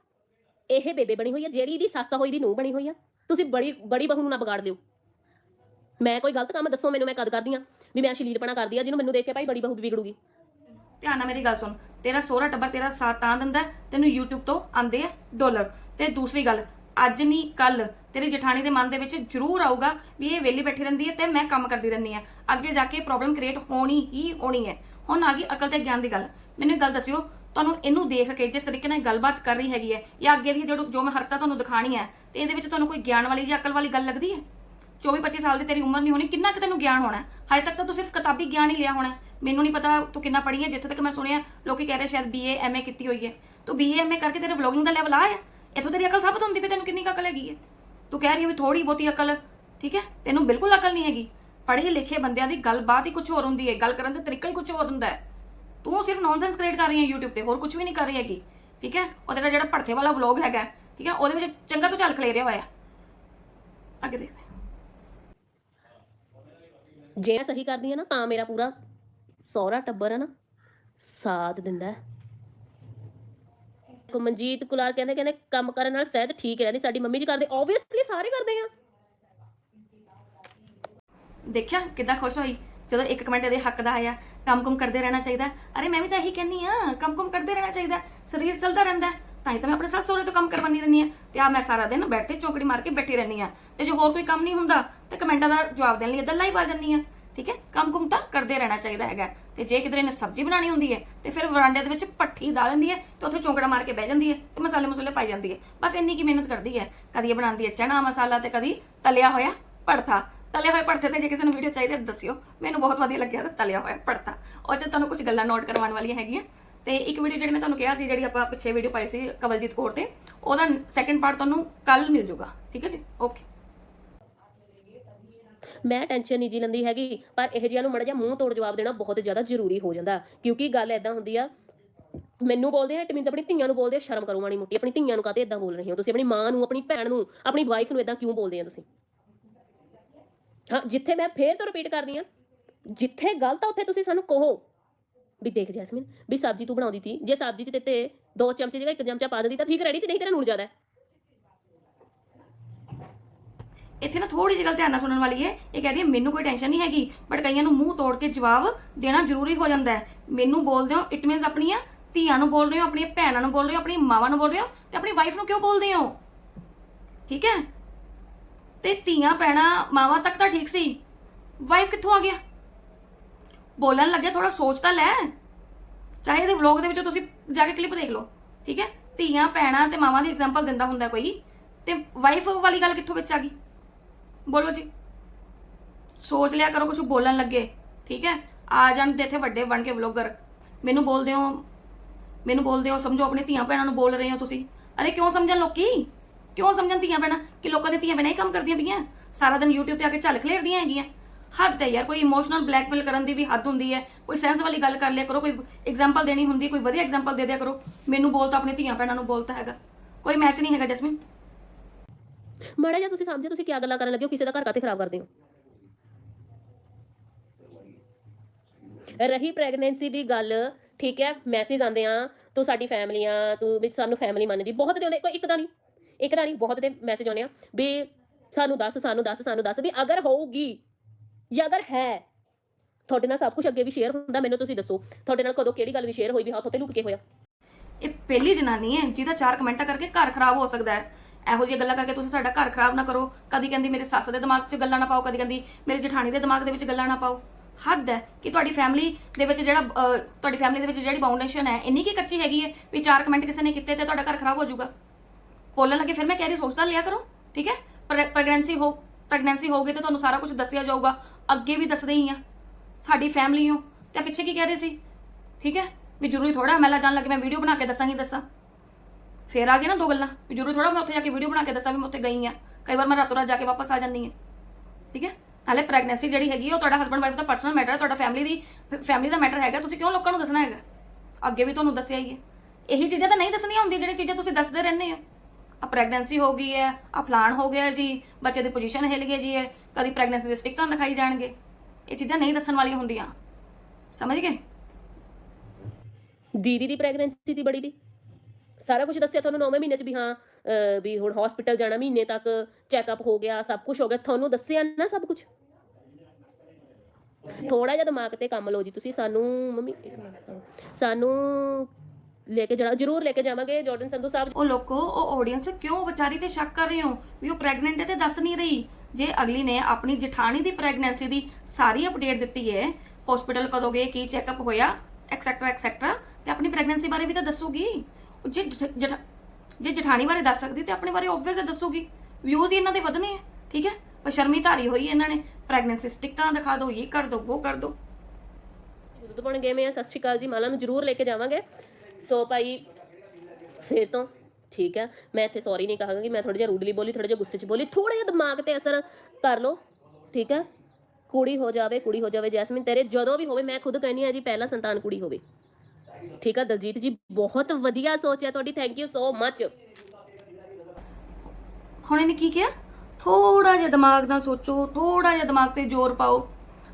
ਇਹ ਬੇਬੇ ਬਣੀ ਹੋਈ ਆ, ਜਿਹੜੀ ਦੀ ਸੱਸ ਹੋਈ ਦੀ ਨੂੰ ਬਣੀ ਹੋਈ ਆ। ਤੁਸੀਂ ਬੜੀ ਬੜੀ ਬਹੂ ਨੂੰ ਨਾ ਵਿਗਾੜ ਦਿਓ। ਮੈਂ ਕੋਈ ਗਲਤ ਕੰਮ ਦੱਸੋ, ਮੈਨੂੰ ਮੈਂ ਕਦ ਕਰਦੀ ਆ? ਵੀ ਮੈਂ ਸ਼ਲੀਲਪਣਾ ਕਰਦੀ ਆ, ਜਿਹਨੂੰ ਮੈਨੂੰ ਦੇਖ ਕੇ ਭਾਈ ਬੜੀ ਬਹੂ ਵੀ ਵਿਗੜੂਗੀ। ਧਿਆਨ ਨਾਲ ਮੇਰੀ ਗੱਲ ਸੁਣ। ਤੇਰਾ ਸੋਹਰਾ ਟੱਬਰ ਤੇਰਾ ਸਾਥ ਤਾਂ ਦਿੰਦਾ, ਤੈਨੂੰ YouTube ਤੋਂ ਆਉਂਦੇ ਆ ਡਾਲਰ। ਤੇ ਦੂਸਰੀ ਗੱਲ ਅੱਜ ਨਹੀਂ ਕੱਲ ਤੇਰੀ ਜਠਾਣੀ ਦੇ ਮਨ ਦੇ ਵਿੱਚ ਜ਼ਰੂਰ ਆਊਗਾ ਵੀ ਇਹ ਵਿਹਲੀ ਬੈਠੀ ਰਹਿੰਦੀ ਹੈ ਤੇ ਮੈਂ ਕੰਮ ਕਰਦੀ ਰਹਿੰਦੀ ਆ ਅੱਗੇ ਜਾ ਕੇ ਪ੍ਰੋਬਲਮ ਕ੍ਰੀਏਟ ਹੋਣੀ ਹੀ ਹੋਣੀ ਹੈ। ਹੁਣ ਆ ਗਈ ਅਕਲ ਤੇ ਗਿਆਨ ਦੀ ਗੱਲ। ਮੈਨੂੰ ਇੱਕ ਗੱਲ ਦੱਸਿਓ, ਤੁਹਾਨੂੰ ਇਹਨੂੰ ਦੇਖ ਕੇ ਜਿਸ ਤਰੀਕੇ ਨਾਲ ਗੱਲਬਾਤ ਕਰ ਰਹੀ ਹੈਗੀ ਹੈ ਜਾਂ ਅੱਗੇ ਦੀ ਜੋ ਜੋ ਮੈਂ ਹਰਕਤਾਂ ਤੁਹਾਨੂੰ ਦਿਖਾਣੀ ਹੈ, ਤੇ ਇਹਦੇ ਵਿੱਚ ਤੁਹਾਨੂੰ ਕੋਈ ਗਿਆਨ ਵਾਲੀ ਜਾਂ ਅਕਲ ਵਾਲੀ ਗੱਲ ਲੱਗਦੀ ਹੈ? 24 25 ਸਾਲ ਦੀ ਤੇਰੀ ਉਮਰ ਨਹੀਂ ਹੋਣੀ, ਕਿੰਨਾ ਕੁ ਤੈਨੂੰ ਗਿਆਨ ਹੋਣਾ ਹਜੇ ਤੱਕ ਤਾਂ ਤੂੰ ਸਿਰਫ ਕਿਤਾਬੀ ਗਿਆਨ ਹੀ ਲਿਆ ਹੋਣਾ ਮੈਨੂੰ ਨਹੀਂ ਪਤਾ ਤੂੰ ਕਿੰਨਾ ਪੜ੍ਹੀ ਹੈ, ਜਿੱਥੇ ਤੱਕ ਮੈਂ ਸੁਣਿਆ, ਲੋਕੀ ਕਹਿ ਰਹੇ ਸ਼ਾਇਦ ਬੀਏ ਐਮਏ ਕੀਤੀ ਹੋਈ ਹੈ। ਤੂੰ ਬੀਏ ਐਮਏ ਕਰਕੇ ਤੇਰੇ ਵਲੋਗਿੰਗ ਦਾ ਲੈਵਲ ਆ ਹੈ? ਇੱਥੋਂ ਤੇਰੀ ਅਕਲ ਸਾਬਤ ਹੁੰਦੀ ਵੀ ਤੈਨੂੰ ਕਿੰਨੀ ਕੁ ਅਕਲ ਹੈਗੀ ਹੈ। ਤੂੰ ਕਹਿ ਰਹੀ ਹੈ ਵੀ ਥੋੜੀ ਬਹੁਤੀ ਅਕਲ, ਠੀਕ ਹੈ? ਤੈਨੂੰ ਬਿਲਕੁਲ ਅਕਲ ਨਹੀਂ ਹੈਗੀ। ਪੜ੍ਹੇ ਲਿਖੇ ਬੰਦਿਆਂ ਦੀ ਗੱਲਬਾਤ ਹੀ ਕੁਝ ਹੋਰ ਹੁੰਦੀ ਹੈ, ਗੱਲ ਕਰਨ ਦਾ ਤਰੀਕਾ ਹੀ ਕੁਝ ਹੋਰ ਹੁੰਦਾ ਹੈ। ਤੂੰ ਸਿਰਫ ਨੌਨਸੈਂਸ ਕ੍ਰੀਏਟ ਕਰ ਰਹੀ ਹੈ YouTube ਤੇ, ਹੋਰ ਕੁਝ ਵੀ ਨਹੀਂ ਕਰ ਰਹੀ ਹੈਗੀ, ਠੀਕ ਹੈ? ਉਹ ਤੇਰਾ ਜਿਹੜਾ ਭੜਥੇ ਵਾਲਾ ਵਲੌਗ ਹੈਗਾ, ਠੀਕ ਹੈ? ਉਹਦੇ ਵਿੱਚ ਚੰਗਾ ਤੂੰ ਝਲਕ ਲੈ ਰਿਹਾ ਹੋਇਆ। ਅੱਗੇ ਦੇਖਦੇ ਹਾਂ। ਜੇ ਮੈਂ ਸਹੀ ਕਰਦੀ ਆ ਨਾ, ਤਾਂ ਮੇਰਾ ਪੂਰਾ ਸਹੁਰਾ ਟੱਬਰ ਆ ਨਾ, ਸਾਥ ਦਿੰਦਾ ਹੈ। ਕੋ ਮਨਜੀਤ ਕੁਲਾਰ ਕਹਿੰਦੇ ਕਹਿੰਦੇ ਕੰਮ ਕਰਨ ਨਾਲ ਸਿਹਤ ਠੀਕ ਰਹਿੰਦੀ, ਸਾਡੀ ਮੰਮੀ ਜੀ ਕਰਦੇ ਆਬਵੀਅਸਲੀ ਸਾਰੇ ਕਰਦੇ ਆ। ਦੇਖਿਆ, ਕਿੱਦਾਂ ਖੁਸ਼ ਹੋਈ? ਜਦੋਂ ਇੱਕ ਕਮੈਂਟ ਇਹਦੇ ਹੱਕ ਦਾ ਆਇਆ, ਕੰਮ-ਕੁਮ ਕਰਦੇ ਰਹਿਣਾ ਚਾਹੀਦਾ। ਅਰੇ ਮੈਂ ਵੀ ਤਾਂ ਇਹੀ ਕਹਿੰਨੀ ਆ ਕੰਮ-ਕੁਮ ਕਰਦੇ ਰਹਿਣਾ ਚਾਹੀਦਾ, ਸਰੀਰ ਚੱਲਦਾ ਰਹਿੰਦਾ ਹੈ। ਤਾਂ ਹੀ ਤਾਂ ਮੈਂ ਆਪਣੇ ਸੱਸ ਸਹੁਰੇ ਤੋਂ ਕੰਮ ਕਰਵਾਉਂਦੀ ਰਹਿੰਦੀ ਆ ਤੇ ਆ ਮੈਂ ਸਾਰਾ ਦਿਨ ਬੈਠ ਕੇ ਚੌਕੜੀ ਮਾਰ ਕੇ ਬੈਠੀ ਰਹਿੰਦੀ ਆ ਤੇ ਜੇ ਹੋਰ ਕੋਈ ਕੰਮ ਨਹੀਂ ਹੁੰਦਾ, ਤੇ ਕਮੈਂਟਾਂ ਦਾ ਜਵਾਬ ਦੇਣ ਲਈ ਇੱਦਾਂ ਲਾਈਵ ਆ ਜਾਂਦੀ ਆ ਠੀਕ ਹੈ? ਕੰਮ-ਕੁਮ ਤਾਂ ਕਰਦੇ ਰਹਿਣਾ ਚਾਹੀਦਾ ਹੈਗਾ। ਤੇ ਜੇ ਕਿਧਰੇ ਨੇ ਸਬਜ਼ੀ ਬਣਾਉਣੀ ਹੁੰਦੀ ਹੈ, ਤੇ ਫਿਰ ਵਰਾਂਡੇ ਦੇ ਵਿੱਚ ਪੱਠੀ ਡਾ ਲੈਂਦੀ ਹੈ ਤੇ ਉੱਥੇ ਚੌਂਕੜਾ ਮਾਰ ਕੇ ਬਹਿ ਜਾਂਦੀ ਹੈ ਤੇ ਮਸਾਲੇ ਮਸੂਲੇ ਪਾਈ ਜਾਂਦੀ ਹੈ। ਬਸ ਇੰਨੀ ਕੀ ਮਿਹਨਤ ਕਰਦੀ ਹੈ? ਕਦੀ ਇਹ ਬਣਾਉਂਦੀ ਹੈ ਚਨਾ ਮਸਾਲਾ ਤੇ ਕਦੀ ਤਲਿਆ ਹੋਇਆ ਭੜਥਾ। ਤਲੇ ਹੋਏ ਭੜਥੇ ਤੇ ਜੇ ਕਿਸੇ ਨੂੰ ਵੀਡੀਓ ਚਾਹੀਦੀ ਹੈ ਦੱਸਿਓ। ਮੈਨੂੰ ਬਹੁਤ ਵਧੀਆ ਲੱਗਿਆ ਤੇ ਤਲਿਆ ਹੋਇਆ ਭੜਥਾ। ਉਹ 'ਚ ਤੁਹਾਨੂੰ ਕੁਝ ਗੱਲਾਂ ਨੋਟ ਕਰਵਾਉਣ ਵਾਲੀਆਂ ਹੈਗੀਆਂ, ਤੇ ਇੱਕ ਵੀਡੀਓ ਜਿਹੜੀ ਮੈਂ ਤੁਹਾਨੂੰ ਕਿਹਾ ਸੀ, ਜਿਹੜੀ ਆਪਾਂ ਪਿੱਛੇ ਵੀਡੀਓ ਪਾਈ ਸੀ ਕਵਲਜੀਤ ਕੌਰ ਤੇ, ਉਹਦਾ ਸੈਕੰਡ ਪਾਰਟ ਤੁਹਾਨੂੰ ਕੱਲ ਮਿਲ ਜਾਊਗਾ। ਠੀਕ ਹੈ ਜੀ? ਓਕੇ ਮੈਂ ਟੈਨਸ਼ਨ ਨਹੀਂ ਜੀ ਲੈਂਦੀ ਹੈਗੀ, ਪਰ ਇਹ ਜਿਹੀਆਂ ਨੂੰ ਮੜਾ ਜਿਹਾ ਮੂੰਹ ਤੋੜ ਜਵਾਬ ਦੇਣਾ ਬਹੁਤ ਜ਼ਿਆਦਾ ਜ਼ਰੂਰੀ ਹੋ ਜਾਂਦਾ, ਕਿਉਂਕਿ ਗੱਲ ਐਦਾਂ ਹੁੰਦੀ ਆ, ਮੈਨੂੰ ਬੋਲਦੇ ਆ ਇਟ ਮੀਨਸ ਆਪਣੀ ਧੀਆਂ ਨੂੰ ਬੋਲਦੇ ਆ, ਸ਼ਰਮ ਕਰੋ ਮਾੜੀ ਮੋਟੀ, ਆਪਣੀ ਧੀਆਂ ਨੂੰ ਕਾਹਤੇ ਇਦਾਂ ਬੋਲ ਰਹੇ ਹੋ ਤੁਸੀਂ, ਆਪਣੀ ਮਾਂ ਨੂੰ, ਆਪਣੀ ਭੈਣ ਨੂੰ, ਆਪਣੀ ਵਾਈਫ ਨੂੰ ਇਦਾਂ ਕਿਉਂ ਬੋਲਦੇ ਆ ਤੁਸੀਂ? ਹਾਂ, ਜਿੱਥੇ ਮੈਂ ਫੇਰ ਤੋਂ ਰਿਪੀਟ ਕਰਦੀ ਆ, ਜਿੱਥੇ ਗਲਤ ਆ ਉੱਥੇ ਤੁਸੀਂ ਸਾਨੂੰ ਕਹੋ, ਵੀ ਦੇਖ ਜੈਸਮਿਨ, ਵੀ ਸਬਜ਼ੀ ਤੂੰ ਬਣਾਉਂਦੀ ਸੀ ਜੇ ਸਬਜ਼ੀ 'ਚ ਤੇ ਤੇ ਦੋ ਚਮਚੇ ਜਗ੍ਹਾ ਇੱਕ ਚਮਚਾ ਪਾ ਦਿੰਦੀ ਤਾਂ ਠੀਕ ਰੈਡੀ ਤੇ ਨਹੀਂ ਤੇਰਾ ਨੂਣ ਜ਼ਿਆਦਾ। ਹੈ ਇੱਥੇ ਨਾ ਥੋੜੀ ਜਿਹੀ ਗੱਲ ਧਿਆਨ ਨਾਲ ਸੁਣਨ ਵਾਲੀ ਹੈ। ਇਹ ਕਹਿ ਰਹੀ ਹੈ, ਮੈਨੂੰ ਕੋਈ ਟੈਨਸ਼ਨ ਨਹੀਂ ਹੈਗੀ ਬਟ ਕਈਆਂ ਨੂੰ ਮੂੰਹ ਤੋੜ ਕੇ ਜਵਾਬ ਦੇਣਾ ਜ਼ਰੂਰੀ ਹੋ ਜਾਂਦਾ ਹੈ। ਮੈਨੂੰ ਬੋਲਦੇ ਹੋ ਇਟ ਮੀਨਸ ਆਪਣੀਆਂ ਧੀਆਂ ਨੂੰ ਬੋਲ ਰਹੇ ਹੋ, ਆਪਣੀਆਂ ਭੈਣਾਂ ਨੂੰ ਬੋਲ ਰਹੇ ਹੋ, ਆਪਣੀ ਮਾਵਾਂ ਨੂੰ ਬੋਲ ਰਹੇ ਹੋ ਤੇ ਆਪਣੀ ਵਾਈਫ ਨੂੰ ਕਿਉਂ ਬੋਲਦੇ ਹੋ? ਠੀਕ ਹੈ? ਤੇ ਧੀਆਂ, ਭੈਣਾਂ, ਮਾਵਾਂ ਤੱਕ ਤਾਂ ਠੀਕ ਸੀ। ਵਾਈਫ ਕਿੱਥੋਂ ਆ ਗਿਆ? ਬੋਲਣ ਲੱਗਿਆ ਥੋੜਾ ਸੋਚ ਤਾਂ ਲੈ। ਚਾਹੇ ਇਹਦੇ ਵਲੌਗ ਦੇ ਵਿੱਚ ਤੁਸੀਂ ਜਾ ਕੇ ਕਲਿੱਪ ਦੇਖ ਲਓ। ਠੀਕ ਹੈ? ਧੀਆਂ, ਭੈਣਾਂ ਤੇ ਮਾਵਾਂ ਦੀ ਐਗਜ਼ਾਮਪਲ ਦਿੰਦਾ ਹੁੰਦਾ ਕੋਈ। ਤੇ ਵਾਈਫ ਵਾਲੀ ਗੱਲ ਕਿੱਥੋਂ ਵਿੱਚ ਆ ਗਈ? ਬੋਲੋ ਜੀ। ਸੋਚ ਲਿਆ ਕਰੋ ਕੁਝ ਬੋਲਣ ਲੱਗੇ, ਠੀਕ ਹੈ? ਆ ਜਾਣ ਤੇ ਇੱਥੇ ਵੱਡੇ ਬਣ ਕੇ ਵਲੋਗਰ। ਮੈਨੂੰ ਬੋਲਦੇ ਹੋ, ਮੈਨੂੰ ਬੋਲਦੇ ਹੋ, ਸਮਝੋ, ਆਪਣੇ ਧੀਆਂ ਭੈਣਾਂ ਨੂੰ ਬੋਲ ਰਹੇ ਹੋ ਤੁਸੀਂ। ਅਰੇ ਕਿਉਂ ਸਮਝਣ ਲੋਕੀ? ਕਿਉਂ ਸਮਝਣ ਧੀਆਂ ਭੈਣਾਂ? ਕਿ ਲੋਕਾਂ ਦੇ ਧੀਆਂ ਭੈਣਾਂ ਹੀ ਕੰਮ ਕਰਦੀਆਂ ਪਈਆਂ। ਸਾਰਾ ਦਿਨ YouTube ਤੇ ਆ ਕੇ ਝੱਲ ਖਲੇਰਦੀਆਂ ਹੈਗੀਆਂ। ਹੱਦ ਹੈ ਯਾਰ, ਕੋਈ ਇਮੋਸ਼ਨਲ ਬਲੈਕਮੇਲ ਕਰਨ ਦੀ ਵੀ ਹੱਦ ਹੁੰਦੀ ਹੈ। ਕੋਈ ਸੈਂਸ ਵਾਲੀ ਗੱਲ ਕਰ ਲਿਆ ਕਰੋ, ਕੋਈ ਐਗਜ਼ਾਮਪਲ ਦੇਣੀ ਹੁੰਦੀ, ਕੋਈ ਵਧੀਆ ਐਗਜ਼ਾਮਪਲ ਦੇ ਦਿਆ ਕਰੋ। ਮੈਨੂੰ ਬੋਲ ਤਾਂ ਆਪਣੇ ਧੀਆਂ ਭੈਣਾਂ ਨੂੰ ਬੋਲਤਾ ਹੈਗਾ। ਕੋਈ ਮੈਚ ਨਹੀਂ ਹੈਗਾ ਜਸਮੀਨ। ਮਾੜਾ ਜਿਹਾ ਤੁਸੀਂ ਸਮਝੋ, ਤੁਸੀਂ ਕੀ ਗੱਲਾਂ ਕਰਨ ਲੱਗੇ ਹੋ? ਕਿਸੇ ਦਾ ਘਰ ਕਾਤੇ ਖਰਾਬ ਕਰਦੇ ਹੋ? ਰਹੀ ਪ੍ਰੈਗਨੈਂਸੀ ਦੀ ਗੱਲ, ਠੀਕ ਹੈ ਮੈਸੇਜ ਆਉਂਦੇ ਆ, ਤੂੰ ਸਾਡੀ ਫੈਮਿਲੀ ਆ, ਤੂੰ ਵੀ ਸਾਨੂੰ ਫੈਮਿਲੀ ਮੰਨਦੀ, ਬਹੁਤ ਦੇ ਆਉਂਦੇ ਕੋਈ ਇੱਕ ਦਾ ਨਹੀਂ, ਇੱਕ ਦਾ ਨਹੀਂ, ਬਹੁਤ ਦੇ ਮੈਸੇਜ ਆਉਂਦੇ ਆ, ਵੀ ਸਾਨੂੰ ਦੱਸ ਸਾਨੂੰ ਦੱਸ ਸਾਨੂੰ ਦੱਸ, ਵੀ ਅਗਰ ਹੋਊਗੀ, ਜਾਂ ਅਗਰ ਹੈ, ਤੁਹਾਡੇ ਨਾਲ ਸਭ ਕੁਝ ਅੱਗੇ ਵੀ ਸ਼ੇਅਰ ਹੁੰਦਾ, ਮੈਨੂੰ ਤੁਸੀਂ ਦੱਸੋ, ਤੁਹਾਡੇ ਨਾਲ ਕਦੋਂ ਕਿਹੜੀ ਗੱਲ ਵੀ ਸ਼ੇਅਰ ਹੋਈ ਵੀ ਹੱਥ ਉੱਤੇ ਲੁਕ ਕੇ ਹੋਇਆ? ਇਹ ਪਹਿਲੀ ਜਨਾਨੀ ਹੈ, ਜਿਹਦਾ ਚਾਰ ਕਮੈਂਟਾਂ ਕਰਕੇ ਘਰ ਖਰਾਬ ਹੋ ਸਕਦਾ ਹੈ। ਇਹੋ ਜਿਹੀਆਂ ਗੱਲਾਂ ਕਰਕੇ ਤੁਸੀਂ ਸਾਡਾ ਘਰ ਖਰਾਬ ਨਾ ਕਰੋ। ਕਦੀ ਕਹਿੰਦੀ ਮੇਰੇ ਸੱਸ ਦੇ ਦਿਮਾਗ 'ਚ ਗੱਲਾਂ ਨਾ ਪਾਓ, ਕਦੀ ਕਹਿੰਦੀ ਮੇਰੇ ਜਠਾਣੀ ਦੇ ਦਿਮਾਗ ਦੇ ਵਿੱਚ ਗੱਲਾਂ ਨਾ ਪਾਓ। ਹੱਦ ਹੈ ਕਿ ਤੁਹਾਡੀ ਫੈਮਿਲੀ ਦੇ ਵਿੱਚ ਜਿਹੜਾ ਤੁਹਾਡੀ ਫੈਮਿਲੀ ਦੇ ਵਿੱਚ ਜਿਹੜੀ ਬਾਉਂਡੇਸ਼ਨ ਹੈ, ਇੰਨੀ ਕੀ ਕੱਚੀ ਹੈਗੀ ਹੈ ਵੀ ਚਾਰ ਕਮੈਂਟ ਕਿਸੇ ਨੇ ਕੀਤੇ ਤੇ ਤੁਹਾਡਾ ਘਰ ਖਰਾਬ ਹੋ ਜਾਊਗਾ। ਬੋਲਣ ਲੱਗੇ, ਫਿਰ ਮੈਂ ਕਹਿ ਰਹੀ, ਸੋਚਦਾ ਲਿਆ ਕਰੋ, ਠੀਕ ਹੈ? ਪ੍ਰੈਗਨੈਂਸੀ ਹੋ ਪ੍ਰੈਗਨੈਂਸੀ ਹੋਊਗੀ ਤਾਂ ਤੁਹਾਨੂੰ ਸਾਰਾ ਕੁਝ ਦੱਸਿਆ ਜਾਊਗਾ। ਅੱਗੇ ਵੀ ਦੱਸਦੇ ਹੀ ਆ। ਸਾਡੀ ਫੈਮਿਲੀ ਹੋ ਤੇ ਪਿੱਛੇ ਕੀ ਕਹਿ ਰਹੇ ਸੀ? ਠੀਕ ਹੈ? ਵੀ ਜ਼ਰੂਰੀ ਥੋੜਾ ਮੈਂ ਜਾਣ ਲੱਗੇ, ਮੈਂ ਵੀਡੀਓ ਬਣਾ ਕੇ ਦੱਸਾਂਗੀ, ਦੱਸਾਂ। ਫੇਰ ਆ ਗਏ ਨਾ ਦੋ ਗੱਲਾਂ। ਵੀ ਜ਼ਰੂਰ ਥੋੜਾ ਮੈਂ ਉੱਥੇ ਜਾ ਕੇ ਵੀਡੀਓ ਬਣਾ ਕੇ ਦੱਸਾਂ ਵੀ ਮੈਂ ਉੱਥੇ ਗਈ ਆ। ਕਈ ਵਾਰ ਮੈਂ ਰਾਤੋਂ ਰਾਤ ਜਾ ਕੇ ਵਾਪਸ ਆ ਜਾਂਦੀ ਹਾਂ ਠੀਕ ਹੈ? ਨਾਲੇ ਪ੍ਰੈਗਨੈਂਸੀ ਜਿਹੜੀ ਹੈਗੀ ਉਹ ਤੁਹਾਡਾ ਹਸਬੰਡ ਵਾਈਫ ਦਾ ਪਰਸਨਲ ਮੈਟਰ ਹੈ ਤੁਹਾਡਾ ਫੈਮਿਲੀ ਦੀ ਫੈਮਿਲੀ ਦਾ ਮੈਟਰ ਹੈਗਾ। ਤੁਸੀਂ ਕਿਉਂ ਲੋਕਾਂ ਨੂੰ ਦੱਸਣਾ ਹੈਗਾ? ਅੱਗੇ ਵੀ ਤੁਹਾਨੂੰ ਦੱਸਿਆ ਹੀ ਹੈ। ਇਹੀ ਚੀਜ਼ਾਂ ਤਾਂ ਨਹੀਂ ਦੱਸਣੀਆਂ ਹੁੰਦੀਆਂ ਜਿਹੜੀਆਂ ਚੀਜ਼ਾਂ ਤੁਸੀਂ ਦੱਸਦੇ ਰਹਿੰਦੇ ਹੋ ਆ ਪ੍ਰੈਗਨੈਂਸੀ ਹੋ ਗਈ ਹੈ ਆ ਫਲਾਣ ਹੋ ਗਿਆ ਜੀ, ਬੱਚੇ ਦੀ ਪੋਜੀਸ਼ਨ ਹਿੱਲ ਗਈ ਜੀ ਹੈ ਕਦੀ ਪ੍ਰੈਗਨੈਂਸੀ ਦੇ ਸਟਿੱਕਾਂ ਦਿਖਾਈ ਜਾਣਗੇ। ਇਹ ਚੀਜ਼ਾਂ ਨਹੀਂ ਦੱਸਣ ਵਾਲੀਆਂ ਹੁੰਦੀਆਂ। ਸਮਝ ਗਏ? ਦੀਦੀ ਦੀ ਪ੍ਰੈਗਨੈਂਸੀ ਦੀ ਬੜੀ ਦੀ। ਸਾਰਾ ਕੁਝ ਦੱਸਿਆ ਤੁਹਾਨੂੰ 9ਵੇਂ ਮਹੀਨੇ ਚ ਵੀ ਹਾਂ ਵੀ ਹੁਣ ਹਸਪੀਟਲ ਜਾਣਾ ਮਹੀਨੇ ਤੱਕ ਚੈੱਕਅਪ ਹੋ ਗਿਆ, ਸਭ ਕੁਝ ਹੋ ਗਿਆ, ਤੁਹਾਨੂੰ ਦੱਸਿਆ ਨਾ ਸਭ ਕੁਝ ਥੋੜਾ ਜਿਹਾ ਦਿਮਾਗ ਤੇ ਕੰਮ ਲਓ ਜੀ ਤੁਸੀਂ, ਸਾਨੂੰ, ਮੰਮੀ, ਇੱਕ ਮਿੰਟ ਸਾਨੂੰ ਲੈ ਕੇ ਜਾਣਾ, ਜ਼ਰੂਰ ਲੈ ਕੇ ਜਾਵਾਂਗੇ, ਜਾਰਡਨ ਸੰਧੂ ਸਾਹਿਬ ਉਹ ਲੋਕੋ, ਉਹ ਆਡੀਅנס ਕਿਉਂ ਵਿਚਾਰੀ ਤੇ ਸ਼ੱਕ ਕਰ ਰਹੇ ਹੋ? ਵੀ ਉਹ ਪ੍ਰੈਗਨੈਂਟ ਹੈ ਤੇ ਦੱਸ ਨਹੀਂ ਰਹੀ। ਜੇ ਅਗਲੀ ਨੇ ਆਪਣੀ ਜਠਾਣੀ ਦੀ ਪ੍ਰੈਗਨੈਂਸੀ ਦੀ ਸਾਰੀ ਅਪਡੇਟ ਦਿੱਤੀ ਹੈ ਹਸਪੀਟਲ ਕਦੋਂ ਗਏ, ਕੀ ਚੈੱਕਅਪ ਹੋਇਆ ਐਕਸੈਕਟਰਾ ਐਕਸੈਕਟਰਾ ਤੇ ਆਪਣੀ ਪ੍ਰੈਗਨੈਂਸੀ ਬਾਰੇ ਵੀ ਤਾਂ ਦੱਸੂਗੀ। ਜੇ ਜਠ- ਜਠ- ਜੇ ਜਠਾਣੀ ਬਾਰੇ ਦੱਸ ਸਕਦੀ ਤੇ ਆਪਣੇ ਬਾਰੇ ਆਬਵੀਅਸ ਦੱਸੂਗੀ। ਵਿਊਜ਼ ਹੀ ਇਹਨਾਂ ਦੇ ਵਧਨੇ ਆ, ਠੀਕ ਹੈ? ਪਰ ਸ਼ਰਮੀ ਧਾਰੀ ਹੋਈ ਇਹਨਾਂ ਨੇ। ਪ੍ਰੈਗਨੈਂਸੀ ਸਟਿੱਕਾਂ ਦਿਖਾ ਦਿਓ, ਇਹ ਕਰ ਦਿਓ, ਉਹ ਕਰ ਦਿਓ। ਦੁੱਧ ਬਣ ਗਏ ਮੈਂ, ਸਤਿ ਸ਼੍ਰੀ ਅਕਾਲ ਜੀ, ਮਾਲਾ ਨੂੰ ਜ਼ਰੂਰ ਲੈ ਕੇ ਜਾਵਾਂਗੇ। ਸੋ ਭਾਈ, ਫੇਰ ਤੋਂ, ਠੀਕ ਹੈ? ਮੈਂ ਇੱਥੇ ਸੌਰੀ ਨਹੀਂ ਕਹਾਂਗੀ, ਮੈਂ ਥੋੜਾ ਜਿਹਾ ਰੂਡਲੀ ਬੋਲੀ ਥੋੜਾ ਜਿਹਾ ਗੁੱਸੇ 'ਚ ਬੋਲੀ ਥੋੜਾ ਜਿਹਾ ਦਿਮਾਗ ਤੇ ਅਸਰ ਕਰ ਲਓ, ਠੀਕ ਹੈ? ਕੁੜੀ ਹੋ ਜਾਵੇ, ਕੁੜੀ ਹੋ ਜਾਵੇ ਜੈਸਮੀਨ, ਤੇਰੇ ਜਦੋਂ ਵੀ ਹੋਵੇ, ਮੈਂ ਖੁਦ ਕਹਿੰਦੀ ਆ ਜੀ, ਪਹਿਲਾਂ ਸੰਤਾਨ ਕੁੜੀ ਹੋਵੇ। ਠੀਕ ਆ, ਦਲਜੀਤ ਜੀ, ਬਹੁਤ ਵਧੀਆ ਸੋਚ ਹੈ ਤੁਹਾਡੀ ਥੈਂਕ ਯੂ ਸੋ ਮੱਚ ਹੁਣ ਇਹਨੇ ਕੀ ਕਿਹਾ? ਥੋੜਾ ਜਿਹਾ ਦਿਮਾਗ ਨਾਲ ਸੋਚੋ ਥੋੜਾ ਜਿਹਾ ਦਿਮਾਗ ਤੇ ਜ਼ੋਰ ਪਾਓ।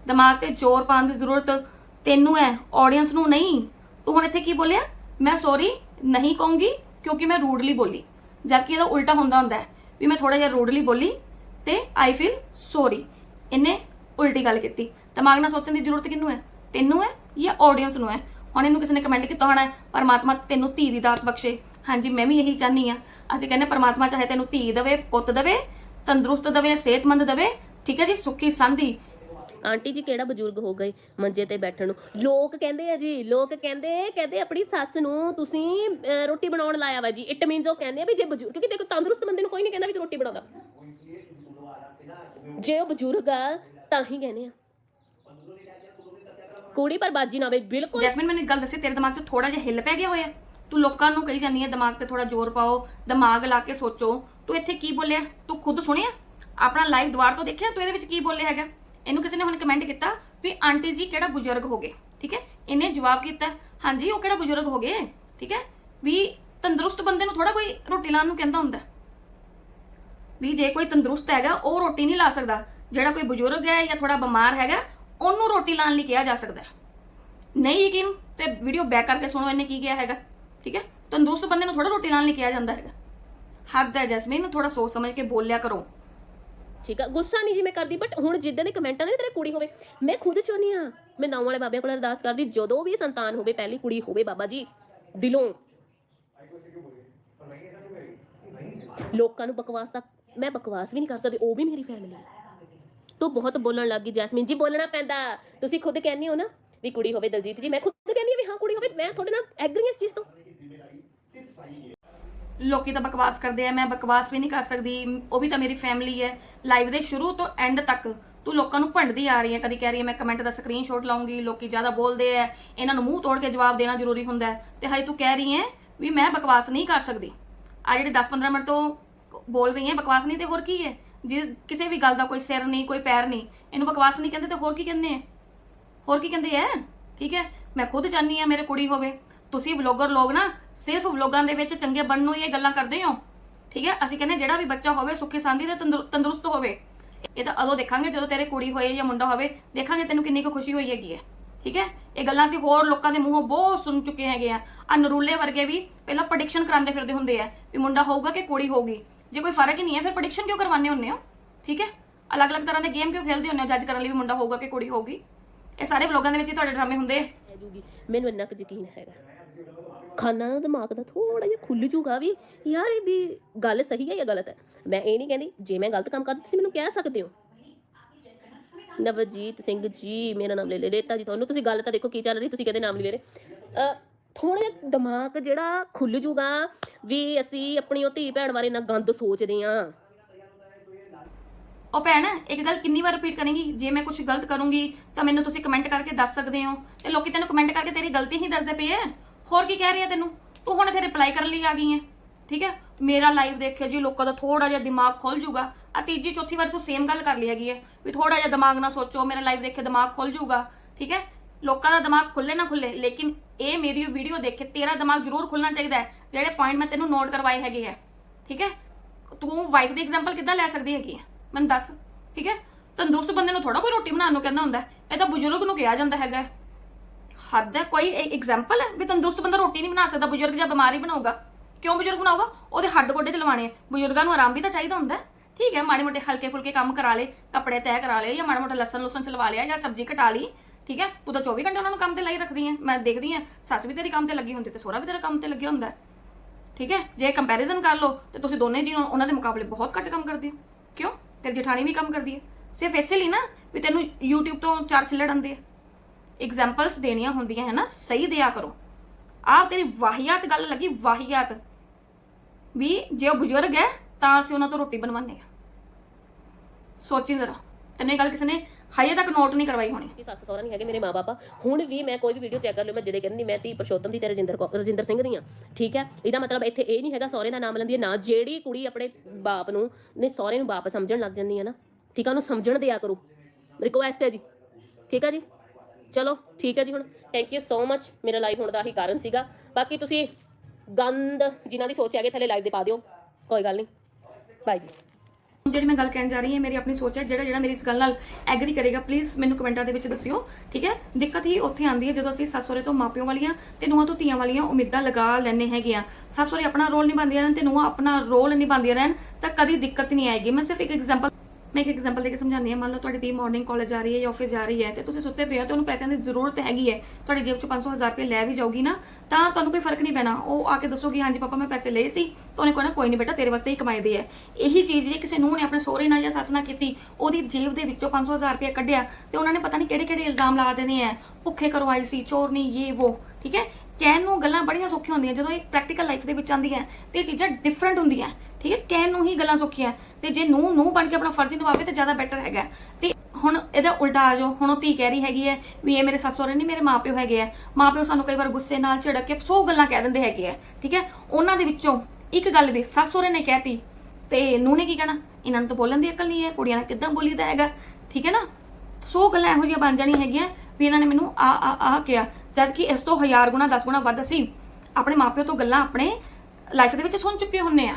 ਦਿਮਾਗ ਤੇ ਜ਼ੋਰ ਪਾਉਣ ਦੀ ਜ਼ਰੂਰਤ ਤੈਨੂੰ ਹੈ ਆਡੀਅנס ਨੂੰ ਨਹੀਂ। ਤੂੰ ਹੁਣ ਇੱਥੇ ਕੀ ਬੋਲਿਆ? ਮੈਂ ਸੌਰੀ ਨਹੀਂ ਕਹੂੰਗੀ, ਕਿਉਂਕਿ ਮੈਂ ਰੂਡਲੀ ਬੋਲੀ। ਜਦਕਿ ਇਹਦਾ ਉਲਟਾ ਹੁੰਦਾ ਹੁੰਦਾ ਹੈ, ਵੀ ਮੈਂ ਥੋੜਾ ਜਿਹਾ ਰੂਡਲੀ ਬੋਲੀ ਤੇ ਆਈ ਫੀਲ ਸੌਰੀ ਇਹਨੇ ਉਲਟੀ ਗੱਲ ਕੀਤੀ। ਦਿਮਾਗ ਨਾਲ ਸੋਚਣ ਦੀ ਜ਼ਰੂਰਤ ਕਿੰਨੂੰ ਹੈ? ਤੈਨੂੰ ਹੈ ਜਾਂ ਆਡੀਅנס ਨੂੰ ਹੈ? ਹੁਣ ਇਹਨੂੰ ਕਿਸੇ ਨੇ ਕਮੈਂਟ ਕੀਤਾ ਹੋਣਾ ਪਰਮਾਤਮਾ ਤੈਨੂੰ ਧੀ ਦੀ ਦਾਤ ਬਖਸ਼ੇ। ਹਾਂਜੀ ਮੈਂ ਵੀ ਇਹੀ ਚਾਹਨੀ ਆ ਅਸੀਂ ਕਹਿੰਦੇ ਪਰਮਾਤਮਾ ਚਾਹੇ ਤੈਨੂੰ ਧੀ ਦੇਵੇ ਪੁੱਤ ਦੇਵੇ ਤੰਦਰੁਸਤ ਦੇਵੇ ਸਿਹਤਮੰਦ ਦੇਵੇ। ਠੀਕ ਹੈ ਜੀ ਸੁੱਖੀ ਸੰਧੀ। ਆਂਟੀ ਜੀ ਕਿਹੜਾ ਬਜ਼ੁਰਗ ਹੋ ਗਏ ਮੰਜੇ ਤੇ ਬੈਠਣ ਨੂੰ? ਲੋਕ ਕਹਿੰਦੇ ਆ ਜੀ ਲੋਕ ਕਹਿੰਦੇ ਕਹਿੰਦੇ ਆਪਣੀ ਸੱਸ ਨੂੰ ਤੁਸੀਂ ਅਹ, ਰੋਟੀ ਬਣਾਉਣ ਲਾਇਆ ਵਾ ਜੀ। ਇਟ ਮੀਨਸ ਉਹ ਕਹਿੰਦੇ ਆ ਵੀ ਜੇ ਬਜ਼ੁਰਗ ਕਿਉਂਕਿ ਦੇਖੋ ਤੰਦਰੁਸਤ ਬੰਦੇ ਨੂੰ ਕੋਈ ਨਹੀਂ ਕਹਿੰਦਾ ਵੀ ਤੂੰ ਰੋਟੀ ਬਣਾਉਂਦਾ। ਜੇ ਉਹ ਬਜ਼ੁਰਗ ਆ ਤਾਂ ਹੀ ਕਹਿੰਦੇ ਆ। ਕੁੜੀ ਪਰ ਬਾਜੀ ਨਾ ਹੋਵੇ, ਬਿਲਕੁਲ। ਜੈਸਮਿਨ, ਮੈਨੂੰ ਇੱਕ ਗੱਲ ਦੱਸੀ, ਤੇਰੇ ਦਿਮਾਗ 'ਚ ਥੋੜਾ ਜਿਹਾ ਹਿੱਲ ਪੈ ਗਿਆ ਹੋਇਆ? ਤੂੰ ਲੋਕਾਂ ਨੂੰ ਕਹੀ ਜਾਂਦੀ ਹੈ ਦਿਮਾਗ ਤੇ ਥੋੜਾ ਜ਼ੋਰ ਪਾਓ, ਦਿਮਾਗ ਲਾ ਕੇ ਸੋਚੋ। ਤੂੰ ਇੱਥੇ ਕੀ ਬੋਲਿਆ? ਤੂੰ ਖੁਦ ਸੁਣਿਆ? ਆਪਣਾ ਲਾਈਵ ਦੁਆਰ ਤੋਂ ਦੇਖਿਆ? ਤੂੰ ਇਹਦੇ ਵਿੱਚ ਕੀ ਬੋਲਿਆ ਹੈਗਾ? ਇਹਨੂੰ ਕਿਸੇ ਨੇ ਹੁਣ ਕਮੈਂਟ ਕੀਤਾ ਵੀ ਆਂਟੀ ਜੀ ਕਿਹੜਾ ਬਜ਼ੁਰਗ ਹੋ ਗਏ, ਠੀਕ ਹੈ? ਇਹਨੇ ਜਵਾਬ ਕੀਤਾ, ਹਾਂਜੀ, ਉਹ ਕਿਹੜਾ ਬਜ਼ੁਰਗ ਹੋ ਗਏ? ਠੀਕ ਹੈ? ਵੀ ਤੰਦਰੁਸਤ ਬੰਦੇ ਨੂੰ ਥੋੜਾ ਕੋਈ ਰੋਟੀ ਲਾਉਣ ਨੂੰ ਕਹਿੰਦਾ ਹੁੰਦਾ। ਵੀ ਜੇ ਕੋਈ ਤੰਦਰੁਸਤ ਹੈਗਾ, ਉਹ ਰੋਟੀ ਨਹੀਂ ਲਾ ਸਕਦਾ। ਜਿਹੜਾ ਕੋਈ ਬਜ਼ੁਰਗ ਹੈ ਜਾਂ ਥੋੜਾ ਬਿਮਾਰ ਹੈਗਾ ਉਹਨੂੰ ਰੋਟੀ ਲਾਉਣ ਲਈ ਕਿਹਾ ਜਾ ਸਕਦਾ ਨਹੀਂ ਯਕੀਨ, ਤੇ ਵੀਡੀਓ ਬੈਕ ਕਰਕੇ ਸੁਣੋ ਇਹਨੇ ਕੀ ਕਿਹਾ ਹੈਗਾ, ਠੀਕ ਹੈ? ਤੰਦਰੁਸਤ ਬੰਦੇ ਨੂੰ ਥੋੜਾ ਰੋਟੀ ਲਾਉਣ ਲਈ ਕਿਹਾ ਜਾਂਦਾ ਹੈਗਾ। ਹੱਦ ਹੈ ਜੈਸਮੀਨ ਥੋੜਾ ਸੋਚ ਸਮਝ ਕੇ ਬੋਲਿਆ ਕਰੋ। ਠੀਕ ਆ, ਗੁੱਸਾ ਨਹੀਂ ਜੀ ਮੈਂ ਕਰਦੀ ਬਟ ਹੁਣ ਜਿੱਦਾਂ ਦੇ ਕਮੈਂਟਾਂ ਦੇ ਤੇਰੇ ਕੁੜੀ ਹੋਵੇ, ਮੈਂ ਖੁਦ ਚਾਹੁੰਦੀ ਆ ਮੈਂ ਨਾਮ ਵਾਲੇ ਬਾਬੇ ਕੋਲ ਅਰਦਾਸ ਕਰਦੀ, ਜਦੋਂ ਵੀ ਸੰਤਾਨ ਹੋਵੇ, ਪਹਿਲੀ ਕੁੜੀ ਹੋਵੇ ਬਾਬਾ ਜੀ, ਦਿਲੋਂ। ਲੋਕਾਂ ਨੂੰ ਬਕਵਾਸ ਤੱਕ ਮੈਂ ਬਕਵਾਸ ਵੀ ਨਹੀਂ ਕਰ ਸਕਦੀ, ਉਹ ਵੀ ਮੇਰੀ ਫੈਮਿਲੀ ਹੈ। ਤੂੰ ਬਹੁਤ ਬੋਲਣ ਲੱਗੀ ਜੈਸਮੀਨ ਜੀ, ਬੋਲਣਾ ਪੈਂਦਾ। ਤੁਸੀਂ ਖੁਦ ਕਹਿੰਦੇ ਹੋ ਨਾ ਵੀ ਕੁੜੀ ਹੋਵੇ ਦਲਜੀਤ ਜੀ, ਮੈਂ ਖੁਦ ਕਹਿੰਦੀ ਹਾਂ ਵੀ ਹਾਂ, ਕੁੜੀ ਹੋਵੇ, ਮੈਂ ਤੁਹਾਡੇ ਨਾਲ ਐਗਰੀ ਇਸ ਚੀਜ਼ ਤੋਂ। ਲੋਕੀ ਤਾਂ ਬਕਵਾਸ ਕਰਦੇ ਆ, ਮੈਂ ਬਕਵਾਸ ਵੀ ਨਹੀਂ ਕਰ ਸਕਦੀ, ਉਹ ਵੀ ਤਾਂ ਮੇਰੀ ਫੈਮਿਲੀ ਹੈ। ਲਾਈਵ ਦੇ ਸ਼ੁਰੂ ਤੋਂ ਐਂਡ ਤੱਕ ਤੂੰ ਲੋਕਾਂ ਨੂੰ ਭੰਡਦੀ ਆ ਰਹੀ ਹੈ। ਕਦੀ ਕਹਿ ਰਹੀ ਹੈ, ਮੈਂ ਕਮੈਂਟ ਦਾ ਸਕਰੀਨਸ਼ਾਟ ਲਾਉਂਗੀ, ਲੋਕੀ ਜ਼ਿਆਦਾ ਬੋਲਦੇ ਆ, ਇਹਨਾਂ ਨੂੰ ਮੂੰਹ ਤੋੜ ਕੇ ਜਵਾਬ ਦੇਣਾ ਜ਼ਰੂਰੀ ਹੁੰਦਾ ਤੇ ਹਜੇ ਤੂੰ ਕਹਿ ਰਹੀ ਹੈ ਵੀ ਮੈਂ ਬਕਵਾਸ ਨਹੀਂ ਕਰ ਸਕਦੀ। ਆ ਜਿਹੜੇ 10-15 ਮਿੰਟ ਤੋਂ ਬੋਲ ਰਹੀ ਹੈ, ਬਕਵਾਸ ਨਹੀਂ ਤੇ ਹੋਰ ਕੀ ਹੈ? ਜੇ ਕਿਸੇ ਵੀ ਗੱਲ ਦਾ ਕੋਈ ਸਿਰ ਨਹੀਂ, ਕੋਈ ਪੈਰ ਨਹੀਂ, ਇਹਨੂੰ ਬਕਵਾਸ ਨਹੀਂ ਕਹਿੰਦੇ ਤੇ ਹੋਰ ਕੀ ਕਹਿੰਦੇ ਆ? ਹੋਰ ਕੀ ਕਹਿੰਦੇ ਆ? ਠੀਕ ਹੈ? ਮੈਂ ਖੁਦ ਚਾਹਨੀ ਆ ਮੇਰੇ ਕੁੜੀ ਹੋਵੇ। ਤੁਸੀਂ ਵਲੋਗਰ ਲੋਕ ਨਾ, ਸਿਰਫ ਵਲੋਗਾਂ ਦੇ ਵਿੱਚ ਚੰਗੇ ਬਣਨ ਨੂੰ ਹੀ ਇਹ ਗੱਲਾਂ ਕਰਦੇ ਹੋ। ਠੀਕ ਹੈ? ਅਸੀਂ ਕਹਿੰਦੇ ਜਿਹੜਾ ਵੀ ਬੱਚਾ ਹੋਵੇ, ਸੁੱਖੀ ਸਾਂਦੀ ਤੇ ਤੰਦਰੁ- ਤੰਦਰੁਸਤ ਹੋਵੇ। ਇਹ ਤਾਂ ਉਦੋਂ ਦੇਖਾਂਗੇ ਜਦੋਂ ਤੇਰੇ ਕੁੜੀ ਹੋਏ ਜਾਂ ਮੁੰਡਾ ਹੋਵੇ, ਦੇਖਾਂਗੇ ਤੈਨੂੰ ਕਿੰਨੀ ਕੁ ਖੁਸ਼ੀ ਹੋਈ ਹੈਗੀ ਹੈ। ਠੀਕ ਹੈ? ਇਹ ਗੱਲਾਂ ਅਸੀਂ ਹੋਰ ਲੋਕਾਂ ਦੇ ਮੂੰਹੋਂ ਬਹੁਤ ਸੁਣ ਚੁੱਕੇ ਹੈਗੇ ਆ। ਆ ਨਰੂਲੇ ਵਰਗੇ ਵੀ ਪਹਿਲਾਂ ਪ੍ਰੈਡਿਕਸ਼ਨ ਕਰਾਉਂਦੇ ਫਿਰਦੇ ਹੁੰਦੇ ਆ ਵੀ ਮੁੰਡਾ ਹੋਊਗਾ ਕਿ ਕੁੜੀ ਹੋਊਗੀ। ਜੇ ਕੋਈ ਫ਼ਰਕ ਹੀ ਨਹੀਂ ਹੈ, ਫਿਰ ਪ੍ਰੈਡਿਕਸ਼ਨ ਕਿਉਂ ਕਰਵਾਉਂਦੇ ਹੁੰਦੇ ਹੋ? ਠੀਕ ਹੈ? ਅਲੱਗ-ਅਲੱਗ ਤਰ੍ਹਾਂ ਦੇ ਗੇਮ ਕਿਉਂ ਖੇਡਦੇ ਹੁੰਦੇ ਹੋ? ਜੱਜ ਕਰਨ ਲਈ ਵੀ ਮੁੰਡਾ ਹੋਊਗਾ ਕਿ ਕੁੜੀ ਹੋਊਗੀ? ਇਹ ਸਾਰੇ ਵਲੋਗਾਂ ਦੇ ਵਿੱਚ ਹੀ ਤੁਹਾਡੇ ਡਰਾਮੇ ਹੁੰਦੇ ਆ? ਰਹਿ ਜੂਗੀ। ਮੈਨੂੰ ਇੰਨਾ ਕੁ ਯਕੀਨ ਹੈਗਾ। ਖਾਨਾ ਨਾ ਦਿਮਾਗ ਦਾ ਥੋੜਾ ਜਿਹਾ ਖੁੱਲ ਜੂਗਾ ਵੀ, ਯਾਰ ਇਹ ਵੀ ਗੱਲ ਸਹੀ ਹੈ ਜਾਂ ਗਲਤ ਹੈ? ਮੈਂ ਇਹ ਨਹੀਂ ਕਹਿੰਦੀ, ਜੇ ਮੈਂ ਗਲਤ ਕੰਮ ਕਰਦੀ, ਤੁਸੀਂ ਮੈਨੂੰ ਕਹਿ ਸਕਦੇ ਹੋ। ਨਵਜੀਤ ਸਿੰਘ ਜੀ, ਮੇਰਾ ਨਾਮ ਲੈ ਲੈ, ਰੇਤਾ ਜੀ, ਤੁਹਾਨੂੰ ਤੁਸੀਂ ਗੱਲ ਤਾਂ ਦੇਖੋ ਕੀ ਚੱਲ ਰਹੀ, ਤੁਸੀਂ ਕਹਿੰਦੇ ਨਾਮ ਨਹੀਂ ਲੈ ਰਹੇ। ਥੋੜਾ ਜਿਹਾ ਦਿਮਾਗ ਜਿਹੜਾ ਖੁੱਲ ਜੂਗਾ ਵੀ ਅਸੀਂ ਆਪਣੀ ਉਹ ਧੀ ਭੈਣ ਬਾਰੇ ਨਾ ਗੰਦ ਸੋਚਦੇ ਆਂ ਉਹ ਭੈਣ, ਇੱਕ ਗੱਲ ਕਿੰਨੀ ਵਾਰ ਰਿਪੀਟ ਕਰੇਂਗੀ? ਜੇ ਮੈਂ ਕੁਝ ਗਲਤ ਕਰੂੰਗੀ, ਤਾਂ ਮੈਨੂੰ ਤੁਸੀਂ ਕਮੈਂਟ ਕਰਕੇ ਦੱਸ ਸਕਦੇ ਹੋ। ਤੇ ਲੋਕੀ ਤੈਨੂੰ ਕਮੈਂਟ ਕਰਕੇ ਤੇਰੀ ਗਲਤੀ ਹੀ ਦੱਸਦੇ ਪਏ ਐ ਹੋਰ ਕੀ ਕਹਿ ਰਹੇ ਆ ਤੈਨੂੰ? ਤੂੰ ਹੁਣ ਇੱਥੇ ਰਿਪਲਾਈ ਕਰਨ ਲਈ ਆ ਗਈ ਐ ਠੀਕ ਹੈ? ਮੇਰਾ ਲਾਈਵ ਦੇਖਿਆ ਜੀ, ਲੋਕਾਂ ਦਾ ਥੋੜਾ ਜਿਹਾ ਦਿਮਾਗ ਖੁੱਲ ਜੂਗਾ। ਆ ਤੀਜੀ, ਚੌਥੀ ਵਾਰ ਤੂੰ ਸੇਮ ਗੱਲ ਕਰ ਲਈ ਹੈਗੀ ਐ ਵੀ ਥੋੜਾ ਜਿਹਾ ਦਿਮਾਗ ਨਾਲ ਸੋਚੋ, ਮੇਰਾ ਲਾਈਵ ਦੇਖ ਦਿਮਾਗ ਖੁੱਲ ਜੂਗਾ, ਠੀਕ ਹੈ? ਲੋਕਾਂ ਦਾ ਦਿਮਾਗ ਖੁੱਲੇ ਨਾ ਖੁੱਲੇ ਲੇਕਿਨ ਇਹ ਮੇਰੀ ਵੀਡੀਓ ਦੇਖ ਕੇ ਤੇਰਾ ਦਿਮਾਗ ਜ਼ਰੂਰ ਖੁੱਲਣਾ ਚਾਹੀਦਾ ਹੈ, ਜਿਹੜੇ ਪੁਆਇੰਟ ਮੈਂ ਤੈਨੂੰ ਨੋਟ ਕਰਵਾਏ ਹੈਗੇ ਹੈ ਠੀਕ ਹੈ? ਤੂੰ ਵਾਈਫ ਦੀ ਐਗਜ਼ਾਮਪਲ ਕਿੱਦਾਂ ਲੈ ਸਕਦੀ ਹੈਗੀ ਹੈ ਮੈਨੂੰ ਦੱਸ, ਠੀਕ ਹੈ? ਤੰਦਰੁਸਤ ਬੰਦੇ ਨੂੰ ਥੋੜਾ ਕੋਈ ਰੋਟੀ ਬਣਾਉਣ ਨੂੰ ਕਹਿੰਦਾ ਹੁੰਦਾ, ਇਹ ਤਾਂ ਬਜ਼ੁਰਗ ਨੂੰ ਕਿਹਾ ਜਾਂਦਾ ਹੈਗਾ। ਹੱਦ ਹੈ, ਕੋਈ ਐਗਜ਼ਾਮਪਲ ਹੈ ਵੀ ਤੰਦਰੁਸਤ ਬੰਦਾ ਰੋਟੀ ਨਹੀਂ ਬਣਾ ਸਕਦਾ, ਬਜ਼ੁਰਗ ਜਾਂ ਬਿਮਾਰ ਹੀ ਬਣਾਊਗਾ? ਕਿਉਂ ਬਜ਼ੁਰਗ ਬਣਾਊਗਾ? ਉਹਦੇ ਹੱਡ ਗੋਡੇ ਤੇ ਲਵਾਣੇ ਬਜ਼ੁਰਗਾਂ ਨੂੰ ਆਰਾਮ ਵੀ ਤਾਂ ਚਾਹੀਦਾ ਹੁੰਦਾ ਠੀਕ ਹੈ, ਮਾੜੇ ਮੋਟੇ ਹਲਕੇ ਫੁਲਕੇ ਕੰਮ ਕਰਾ ਲੇ ਕੱਪੜੇ ਤੈਅ ਕਰਾ ਲਏ ਜਾਂ ਮਾੜਾ ਮੋਟਾ ਲਸਣ ਲੁਸਣ ਚਲਵਾ ਲਿਆ ਜਾਂ ਸਬਜ਼ੀ ਕਟਾ ਲਈ ਠੀਕ ਹੈ? ਤੂੰ ਤਾਂ 24 ਘੰਟੇ ਉਹਨਾਂ ਨੂੰ ਕੰਮ ਤੇ ਲਾਈ ਰੱਖਦੀ ਹੈ। ਮੈਂ ਦੇਖਦੀ ਹਾਂ, ਸੱਸ ਵੀ ਤੇਰੀ ਕੰਮ ਤੇ ਲੱਗੀ ਹੁੰਦੀ ਤੇ ਸੋਹਰਾ ਵੀ ਤੇਰਾ ਕੰਮ ਤੇ ਲੱਗਿਆ ਹੁੰਦਾ। ਠੀਕ ਹੈ? ਜੇ ਕੰਪੈਰੀਜ਼ਨ ਕਰ ਲਓ, ਤੇ ਤੁਸੀਂ ਦੋਨੇ ਜੀ ਉਹਨਾਂ ਦੇ ਮੁਕਾਬਲੇ ਬਹੁਤ ਘੱਟ ਕੰਮ ਕਰਦੇ ਹੋ। ਕਿਉਂ? ਤੇਰੀ ਜਠਾਣੀ ਵੀ ਕੰਮ ਕਰਦੀ ਹੈ। ਸਿਰਫ ਇਸੇ ਲਈ ਨਾ ਵੀ ਤੈਨੂੰ YouTube ਤੋਂ ਚਾਰ ਛਿੱਲੜ ਆਉਂਦੇ ਆ। ਐਗਜ਼ਾਮਪਲਸ ਦੇਣੀਆਂ ਹੁੰਦੀਆਂ, ਹੈ ਨਾ? ਸਹੀ ਦਿਆ ਕਰੋ। ਆਹ ਤੇਰੀ ਵਾਹੀਆਤ ਗੱਲ ਲੱਗੀ, ਵਾਹੀਆਤ। ਵੀ ਜੇ ਉਹ ਬਜ਼ੁਰਗ ਹੈ, ਤਾਂ ਅਸੀਂ ਉਹਨਾਂ ਤੋਂ ਰੋਟੀ ਬਣਵਾਉਂਦੇ ਆ ਸੋਚੀ ਜ਼ਰਾ। ਤੈਨੂੰ ਇਹ ਗੱਲ ਕਿਸੇ ਨੇ ਹਜੇ ਤੱਕ ਨੋਟ ਨਹੀਂ ਕਰਵਾਈ ਹੋਣੀ। ਕਿ ਸੱਸ ਸਹੁਰਾ ਨਹੀਂ ਹੈਗੇ, ਮੇਰੇ ਮਾਪੇ ਹੁਣ ਵੀ ਮੈਂ ਕੋਈ ਵੀ ਵੀਡੀਓ ਚੈੱਕ ਕਰ ਲਿਓ, ਮੈਂ ਜਿਹਦੇ ਕਹਿੰਦੀ, ਮੈਂ ਧੀ ਪਰਸ਼ੋਤਮ ਦੀ ਤੇ ਰਜਿੰਦਰ ਕੌਰ- ਰਜਿੰਦਰ ਸਿੰਘ ਦੀ ਆ। ਠੀਕ ਹੈ? ਇਹਦਾ ਮਤਲਬ ਇੱਥੇ ਇਹ ਨਹੀਂ ਹੈਗਾ, ਸਹੁਰੇ ਦਾ ਨਾਮ ਲੈਂਦੀ ਹੈ ਨਾ, ਜਿਹੜੀ ਕੁੜੀ ਆਪਣੇ ਬਾਪ ਨੂੰ ਨੇ ਸਹੁਰੇ ਨੂੰ ਬਾਪ ਸਮਝਣ ਲੱਗ ਜਾਂਦੀ ਹੈ ਨਾ। ਠੀਕ ਆ, ਉਹਨੂੰ ਸਮਝਣ ਦਿਆ ਕਰੋ। ਰਿਕੁਐਸਟ ਹੈ ਜੀ। ਠੀਕ ਹੈ ਜੀ? ਚਲੋ, ਠੀਕ ਹੈ ਜੀ ਹੁਣ। ਥੈਂਕ ਯੂ ਸੋ ਮੱਚ ਮੇਰਾ ਲਾਈਵ ਹੋਣ ਦਾ ਹੀ ਕਾਰਨ ਸੀਗਾ। ਬਾਕੀ ਤੁਸੀਂ ਗੰਦ ਜਿਨ੍ਹਾਂ ਦੀ ਸੋਚ ਹੈਗੇ, ਥੱਲੇ ਲਾਈਵ ਦੇ ਪਾ ਦਿਓ। ਕੋਈ ਗੱਲ ਨਹੀਂ। ਬਾਏ ਜੀ। ਜਿਹੜੀ ਮੈਂ ਗੱਲ ਕਹਿਣ ਜਾ ਰਹੀ ਹਾਂ ਮੇਰੀ ਆਪਣੀ ਸੋਚ ਹੈ, ਜਿਹੜਾ ਜਿਹੜਾ ਮੇਰੀ ਇਸ ਗੱਲ ਨਾਲ ਐਗਰੀ ਕਰੇਗਾ ਪਲੀਜ਼ ਮੈਨੂੰ ਕਮੈਂਟਾਂ ਦੇ ਵਿੱਚ ਦੱਸਿਓ, ਠੀਕ ਹੈ? ਦਿੱਕਤ ਹੀ ਉੱਥੇ ਆਉਂਦੀ ਹੈ ਜਦੋਂ ਅਸੀਂ ਸੱਸੋਰੇ ਤੋਂ ਮਾਪਿਆਂ ਵਾਲੀਆਂ ਤੇ ਨੂੰਹਾਂ ਤੋਂ ਧੀਆਂ ਵਾਲੀਆਂ ਉਮੀਦਾਂ ਲਗਾ ਲੈਣੇ ਹੈਗੇ ਆ ਸੱਸੋਰੇ ਆਪਣਾ ਰੋਲ ਨਿਭਾਉਂਦੀਆਂ ਰਹਿਣ ਤੇ ਨੂੰਹਾਂ ਆਪਣਾ ਰੋਲ ਨਿਭਾਉਂਦੀਆਂ ਰਹਿਣ ਤਾਂ ਕਦੀ ਦਿੱਕਤ ਨਹੀਂ ਆਏਗੀ। ਮੈਂ ਸਿਰਫ ਇੱਕ ਐਗਜ਼ਾਮਪਲ ਮੈਂ ਇੱਕ ਐਗਜ਼ਾਮਪਲ ਦੇ ਕੇ ਸਮਝਾਉਂਦੀ ਹਾਂ। ਮੰਨ ਲਓ ਤੁਹਾਡੀ ਧੀ ਮਾਰਨਿੰਗ ਕਾਲਜ ਜਾ ਰਹੀ ਹੈ ਜਾਂ ਆਫਿਸ ਜਾ ਰਹੀ ਹੈ ਤੇ ਤੁਸੀਂ ਸੁੱਤੇ ਪਏ ਹੋ ਤੇ ਉਹਨੂੰ ਪੈਸਿਆਂ ਦੀ ਜ਼ਰੂਰਤ ਹੈਗੀ ਹੈ। ਤੁਹਾਡੀ ਜੇਬ ਚੋਂ 500 ਹਜ਼ਾਰ ਰੁਪਏ ਲੈ ਵੀ ਜਾਊਗੀ ਨਾ, ਤਾਂ ਤੁਹਾਨੂੰ ਕੋਈ ਫ਼ਰਕ ਨਹੀਂ ਪੈਣਾ। ਉਹ ਆ ਕੇ ਦੱਸੋਗੀ, ਹਾਂਜੀ ਪਾਪਾ, ਮੈਂ ਪੈਸੇ ਲਏ ਸੀ, ਤਾਂ ਉਹਨੇ ਕਹਿਣਾ ਕੋਈ ਨਹੀਂ ਬੇਟਾ, ਤੇਰੇ ਵਾਸਤੇ ਹੀ ਕਮਾਏ ਦੇ ਹੈ ਇਹੀ ਚੀਜ਼ ਜੇ ਕਿਸੇ ਨੂੰ ਨੇ ਆਪਣੇ ਸਹੁਰੇ ਨਾਲ ਜਾਂ ਸੱਸ ਨਾਲ ਕੀਤੀ, ਉਹਦੀ ਜੇਬ ਦੇ ਵਿੱਚੋਂ 500 ਹਜ਼ਾਰ ਰੁਪਏ ਕੱਢਿਆ ਤੇ ਉਹਨਾਂ ਨੇ ਪਤਾ ਨਹੀਂ ਕਿਹੜੇ ਕਿਹੜੇ ਇਲਜ਼ਾਮ ਲਾ ਦੇਣੇ ਆ। ਭੁੱਖੇ ਕਰਵਾਈ ਸੀ, ਚੋਰ ਚੋਰਨੀ ਇਹ ਉਹ ਠੀਕ ਹੈ? ਕਹਿਣ ਨੂੰ ਗੱਲਾਂ ਬੜੀਆਂ ਸੌਖੀਆਂ ਹੁੰਦੀਆਂ, ਜਦੋਂ ਇਹ ਪ੍ਰੈਕਟੀਕਲ ਲਾਈਫ ਦੇ ਵਿੱਚ ਆਉਂਦੀਆਂ, ਤੇ ਇਹ ਚੀਜ਼ਾਂ ਡਿਫਰੈਂਟ ਹੁੰਦੀਆਂ। ਠੀਕ ਹੈ, ਕਹਿਣ ਨੂੰ ਹੀ ਗੱਲਾਂ ਸੌਖੀਆਂ ਤੇ ਜੇ ਨੂੰ ਨੂੰ ਬਣ ਕੇ ਆਪਣਾ ਫਰਜ਼ ਨਿਭਾਵੇ ਤੇ ਜ਼ਿਆਦਾ ਬੈਟਰ ਹੈਗਾ ਤੇ ਹੁਣ ਇਹਦਾ ਉਲਟਾ ਆ ਜਾਓ। ਹੁਣ ਉਹ ਧੀ ਕਹਿ ਰਹੀ ਹੈਗੀ ਹੈ ਵੀ ਇਹ ਮੇਰੇ ਸੱਸ ਸਹੁਰੇ ਨਹੀਂ, ਮੇਰੇ ਮਾਪਿਓ ਹੈਗੇ ਆ। ਮਾਪਿਓ ਸਾਨੂੰ ਕਈ ਵਾਰ ਗੁੱਸੇ ਨਾਲ ਝਿੜਕ ਕੇ ਸੌ ਗੱਲਾਂ ਕਹਿ ਦਿੰਦੇ ਹੈਗੇ ਆ। ਠੀਕ ਹੈ, ਉਹਨਾਂ ਦੇ ਵਿੱਚੋਂ ਇੱਕ ਗੱਲ ਵੀ ਸੱਸ ਸਹੁਰੇ ਨੇ ਕਹਿਤੀ ਤੇ ਨੂੰ ਨੇ ਕੀ ਕਹਿਣਾ? ਇਹਨਾਂ ਨੂੰ ਤਾਂ ਬੋਲਣ ਦੀ ਅਕਲ ਨਹੀਂ ਹੈ, ਕੁੜੀਆਂ ਨਾਲ ਕਿੱਦਾਂ ਬੋਲੀਦਾ ਹੈਗਾ? ਠੀਕ ਹੈ ਨਾ? ਸੌ ਗੱਲਾਂ ਇਹੋ ਜਿਹੀਆਂ ਬਣ ਜਾਣੀਆਂ ਹੈਗੀਆਂ ਵੀ ਇਹਨਾਂ ਨੇ ਮੈਨੂੰ ਆ ਆ ਆ ਕਿਹਾ। ਜਦ ਕਿ ਇਸ ਤੋਂ ਹਜ਼ਾਰ ਗੁਣਾ 10 ਗੁਣਾ ਵੱਧ ਅਸੀਂ ਆਪਣੇ ਮਾਪਿਓ ਤੋਂ ਗੱਲਾਂ ਆਪਣੇ ਲਾਈਫ ਦੇ ਵਿੱਚ ਸੁਣ ਚੁੱਕੇ ਹੁੰਨੇ ਆ।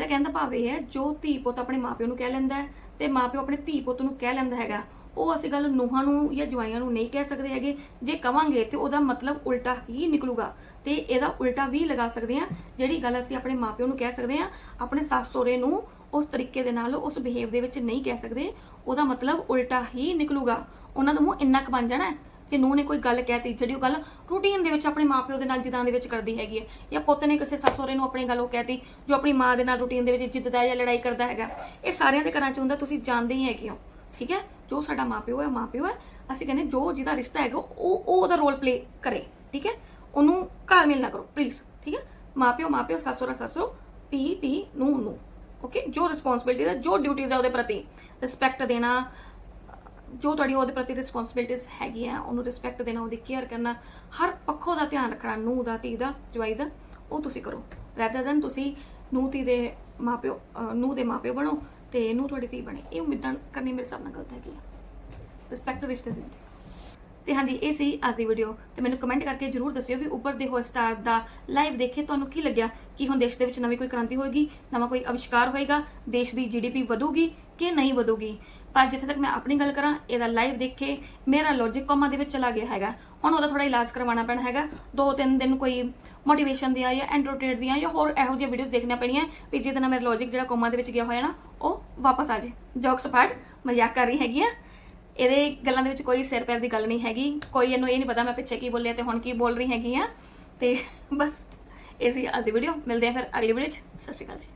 ਤਾਂ ਕਹਿੰਦਾ ਭਾਵ ਇਹ ਹੈ, ਜੋ ਧੀ ਪੁੱਤ ਆਪਣੇ ਮਾਪਿਓ ਨੂੰ ਕਹਿ ਲੈਂਦਾ ਹੈ ਤੇ ਮਾਪਿਓ ਆਪਣੇ ਧੀ ਪੁੱਤ ਨੂੰ ਕਹਿ ਲੈਂਦਾ ਹੈਗਾ, ਉਹ ਅਸੀਂ ਗੱਲ ਨੂੰਹਾਂ ਨੂੰ ਜਾਂ ਜਵਾਈਆਂ ਨੂੰ ਨਹੀਂ ਕਹਿ ਸਕਦੇ ਹੈਗੇ। ਜੇ ਕਵਾਂਗੇ ਤੇ ਉਹਦਾ ਮਤਲਬ ਉਲਟਾ ਹੀ ਨਿਕਲੂਗਾ ਤੇ ਇਹਦਾ ਉਲਟਾ ਵੀ ਲਗਾ ਸਕਦੇ ਆ ਜਿਹੜੀ ਗੱਲ ਅਸੀਂ ਆਪਣੇ ਮਾਪਿਓ ਨੂੰ ਕਹਿ ਸਕਦੇ ਆ ਆਪਣੇ ਸੱਸ ਸਹੁਰੇ ਨੂੰ ਉਸ ਤਰੀਕੇ ਦੇ ਨਾਲ ਉਸ ਬਿਹੇਵ ਦੇ ਵਿੱਚ ਨਹੀਂ ਕਹਿ ਸਕਦੇ, ਉਹਦਾ ਮਤਲਬ ਉਲਟਾ ਹੀ ਨਿਕਲੂਗਾ। ਉਹਨਾਂ ਦਾ ਮੂੰਹ ਇੰਨਾ ਕੁ ਬਣ ਜਾਣਾ ਹੈ ਜੇ ਨੂੰਹ ਨੇ ਕੋਈ ਗੱਲ ਕਹਿਤੀ ਜਿਹੜੀ ਉਹ ਗੱਲ ਰੂਟੀਨ ਦੇ ਵਿੱਚ ਆਪਣੇ ਮਾਪਿਓ ਦੇ ਨਾਲ ਜਿੱਦਾਂ ਦੇ ਵਿੱਚ ਕਰਦੀ ਹੈਗੀ ਹੈ, ਜਾਂ ਪੁੱਤ ਨੇ ਕਿਸੇ ਸੱਸ ਸਹੁਰੇ ਨੂੰ ਆਪਣੀ ਗੱਲ ਉਹ ਕਹਿਤੀ ਜੋ ਆਪਣੀ ਮਾਂ ਦੇ ਨਾਲ ਰੂਟੀਨ ਦੇ ਵਿੱਚ ਜਿੱਦਦਾ ਜਾਂ ਲੜਾਈ ਕਰਦਾ ਹੈਗਾ, ਇਹ ਸਾਰਿਆਂ ਦੇ ਘਰਾਂ 'ਚ ਹੁੰਦਾ, ਤੁਸੀਂ ਜਾਣਦੇ ਹੀ ਹੈਗੇ ਹੋ, ਠੀਕ ਹੈ? ਜੋ ਸਾਡਾ ਮਾਪਿਓ ਹੈ ਮਾਪਿਓ ਹੈ, ਅਸੀਂ ਕਹਿੰਦੇ ਜੋ ਜਿਹਦਾ ਰਿਸ਼ਤਾ ਹੈਗਾ, ਉਹ ਉਹ ਉਹਦਾ ਰੋਲ ਪਲੇ ਕਰੇ, ਠੀਕ ਹੈ? ਉਹਨੂੰ ਘਰ ਮਿਲ ਨਾ ਕਰੋ ਪਲੀਜ਼ ਠੀਕ ਹੈ? ਮਾਪਿਓ ਮਾਪਿਓ ਸੱਸੁਰਾ ਸੱਸੁ ਧੀ ਧੀ ਨੂੰ ਨੂੰ ਓਕੇ ਜੋ ਰਿਸਪੌਂਸਿਬਿਲਟੀ ਦਾ, ਜੋ ਡਿਊਟੀਜ਼ ਹੈ ਉਹਦੇ ਪ੍ਰਤੀ ਰਿਸਪੈਕਟ ਦੇਣਾ ਜੋ ਤੁਹਾਡੀ ਉਹਦੇ ਪ੍ਰਤੀ ਰਿਸਪੌਂਸਿਬਿਲਟੀਜ਼ ਹੈਗੀਆਂ, ਉਹਨੂੰ ਰਿਸਪੈਕਟ ਦੇਣਾ, ਉਹਦੀ ਕੇਅਰ ਕਰਨਾ, ਹਰ ਪੱਖੋਂ ਦਾ ਧਿਆਨ ਰੱਖਣਾ, ਨੂੰਹ ਦਾ, ਧੀ ਦਾ, ਜਵਾਈ ਦਾ, ਉਹ ਤੁਸੀਂ ਕਰੋ। ਰੈਦਰ ਦਨ ਤੁਸੀਂ ਨੂੰਹ, ਧੀ ਦੇ ਮਾਪਿਓ, ਅਹ ਨੂੰਹ ਦੇ ਮਾਪਿਓ ਬਣੋ ਤੇ ਨੂੰਹ ਤੁਹਾਡੀ ਧੀ ਬਣੇ। ਇਹ ਉਮੀਦਾਂ ਕਰਨੀ ਮੇਰੇ ਹਿਸਾਬ ਨਾਲ ਗਲਤ ਹੈਗੀ ਆ ਰਿਸਪੈਕਟ ਰਿਸ਼ਤੇ ਦੀ ਤੇ ਹਾਂਜੀ, ਇਹ ਸੀ ਅੱਜ ਦੀ ਵੀਡੀਓ ਤੇ ਮੈਨੂੰ ਕਮੈਂਟ ਕਰਕੇ ਜਰੂਰ ਦੱਸਿਓ ਵੀ ਉੱਪਰ ਦੇ ਹੋ ਸਟਾਰ ਦਾ ਲਾਈਵ ਦੇਖੇ ਤੁਹਾਨੂੰ ਕੀ ਲੱਗਿਆ? ਕਿ ਹੁਣ ਦੇਸ਼ ਦੇ ਵਿੱਚ ਨਵੀਂ ਕੋਈ ਕ੍ਰਾਂਤੀ ਹੋਏਗੀ? ਨਵਾਂ ਕੋਈ ਅਵਿਸ਼ਕਾਰ ਹੋਏਗਾ? ਦੇਸ਼ ਦੀ ਜੀਡੀਪੀ ਵਧੂਗੀ ਕਿ ਨਹੀਂ ਵਧੂਗੀ? ਪਰ ਜਿੱਥੇ ਤੱਕ ਮੈਂ ਆਪਣੀ ਗੱਲ ਕਰਾਂ, ਇਹਦਾ ਲਾਈਵ ਦੇਖੇ ਮੇਰਾ ਲੌਜੀਕ ਕੋਮਾ ਦੇ ਵਿੱਚ ਚਲਾ ਗਿਆ ਹੈਗਾ। ਹੁਣ ਉਹਦਾ ਥੋੜਾ ਇਲਾਜ ਕਰਵਾਉਣਾ ਪੈਣਾ ਹੈਗਾ। ਦੋ ਤਿੰਨ ਦਿਨ ਕੋਈ ਮੋਟੀਵੇਸ਼ਨ ਦੀਆਂ ਜਾਂ ਐਂਡਰੋਟੇਡ ਦੀਆਂ ਜਾਂ ਹੋਰ ਇਹੋ ਜਿਹੀਆਂ ਵੀਡੀਓਜ਼ ਦੇਖਣੀਆਂ ਪੈਣੀਆਂ ਵੀ ਜਿਹਦੇ ਨਾਲ ਮੇਰਾ ਲੌਜੀਕ ਜਿਹੜਾ ਕੋਮਾ ਦੇ ਵਿੱਚ ਗਿਆ ਹੋਇਆ ਨਾ, ਉਹ ਵਾਪਸ ਆ ਜਾਏ। ਜੋਕਸ ਅਪਾਰਟ ਮਜ਼ਾਕ ਕਰ ਰਹੀ ਹੈਗੀ ਆ। ਇਹਦੇ ਗੱਲਾਂ ਦੇ ਵਿੱਚ ਕੋਈ ਸਿਰ ਪੈਰ ਦੀ ਗੱਲ ਨਹੀਂ ਹੈਗੀ। ਕੋਈ ਇਹਨੂੰ ਇਹ ਨਹੀਂ ਪਤਾ ਮੈਂ ਪਿੱਛੇ ਕੀ ਬੋਲਿਆ ਤੇ ਹੁਣ ਕੀ ਬੋਲ ਰਹੀ ਹੈਗੀ ਆ। ਤੇ ਬਸ, ਇਹ ਸੀ ਅੱਜ ਦੀ ਵੀਡੀਓ ਮਿਲਦੇ ਆ ਫਿਰ ਅਗਲੀ ਵੀਡੀਓ 'ਚ। ਸਤਿ ਸ਼੍ਰੀ ਅਕਾਲ ਜੀ।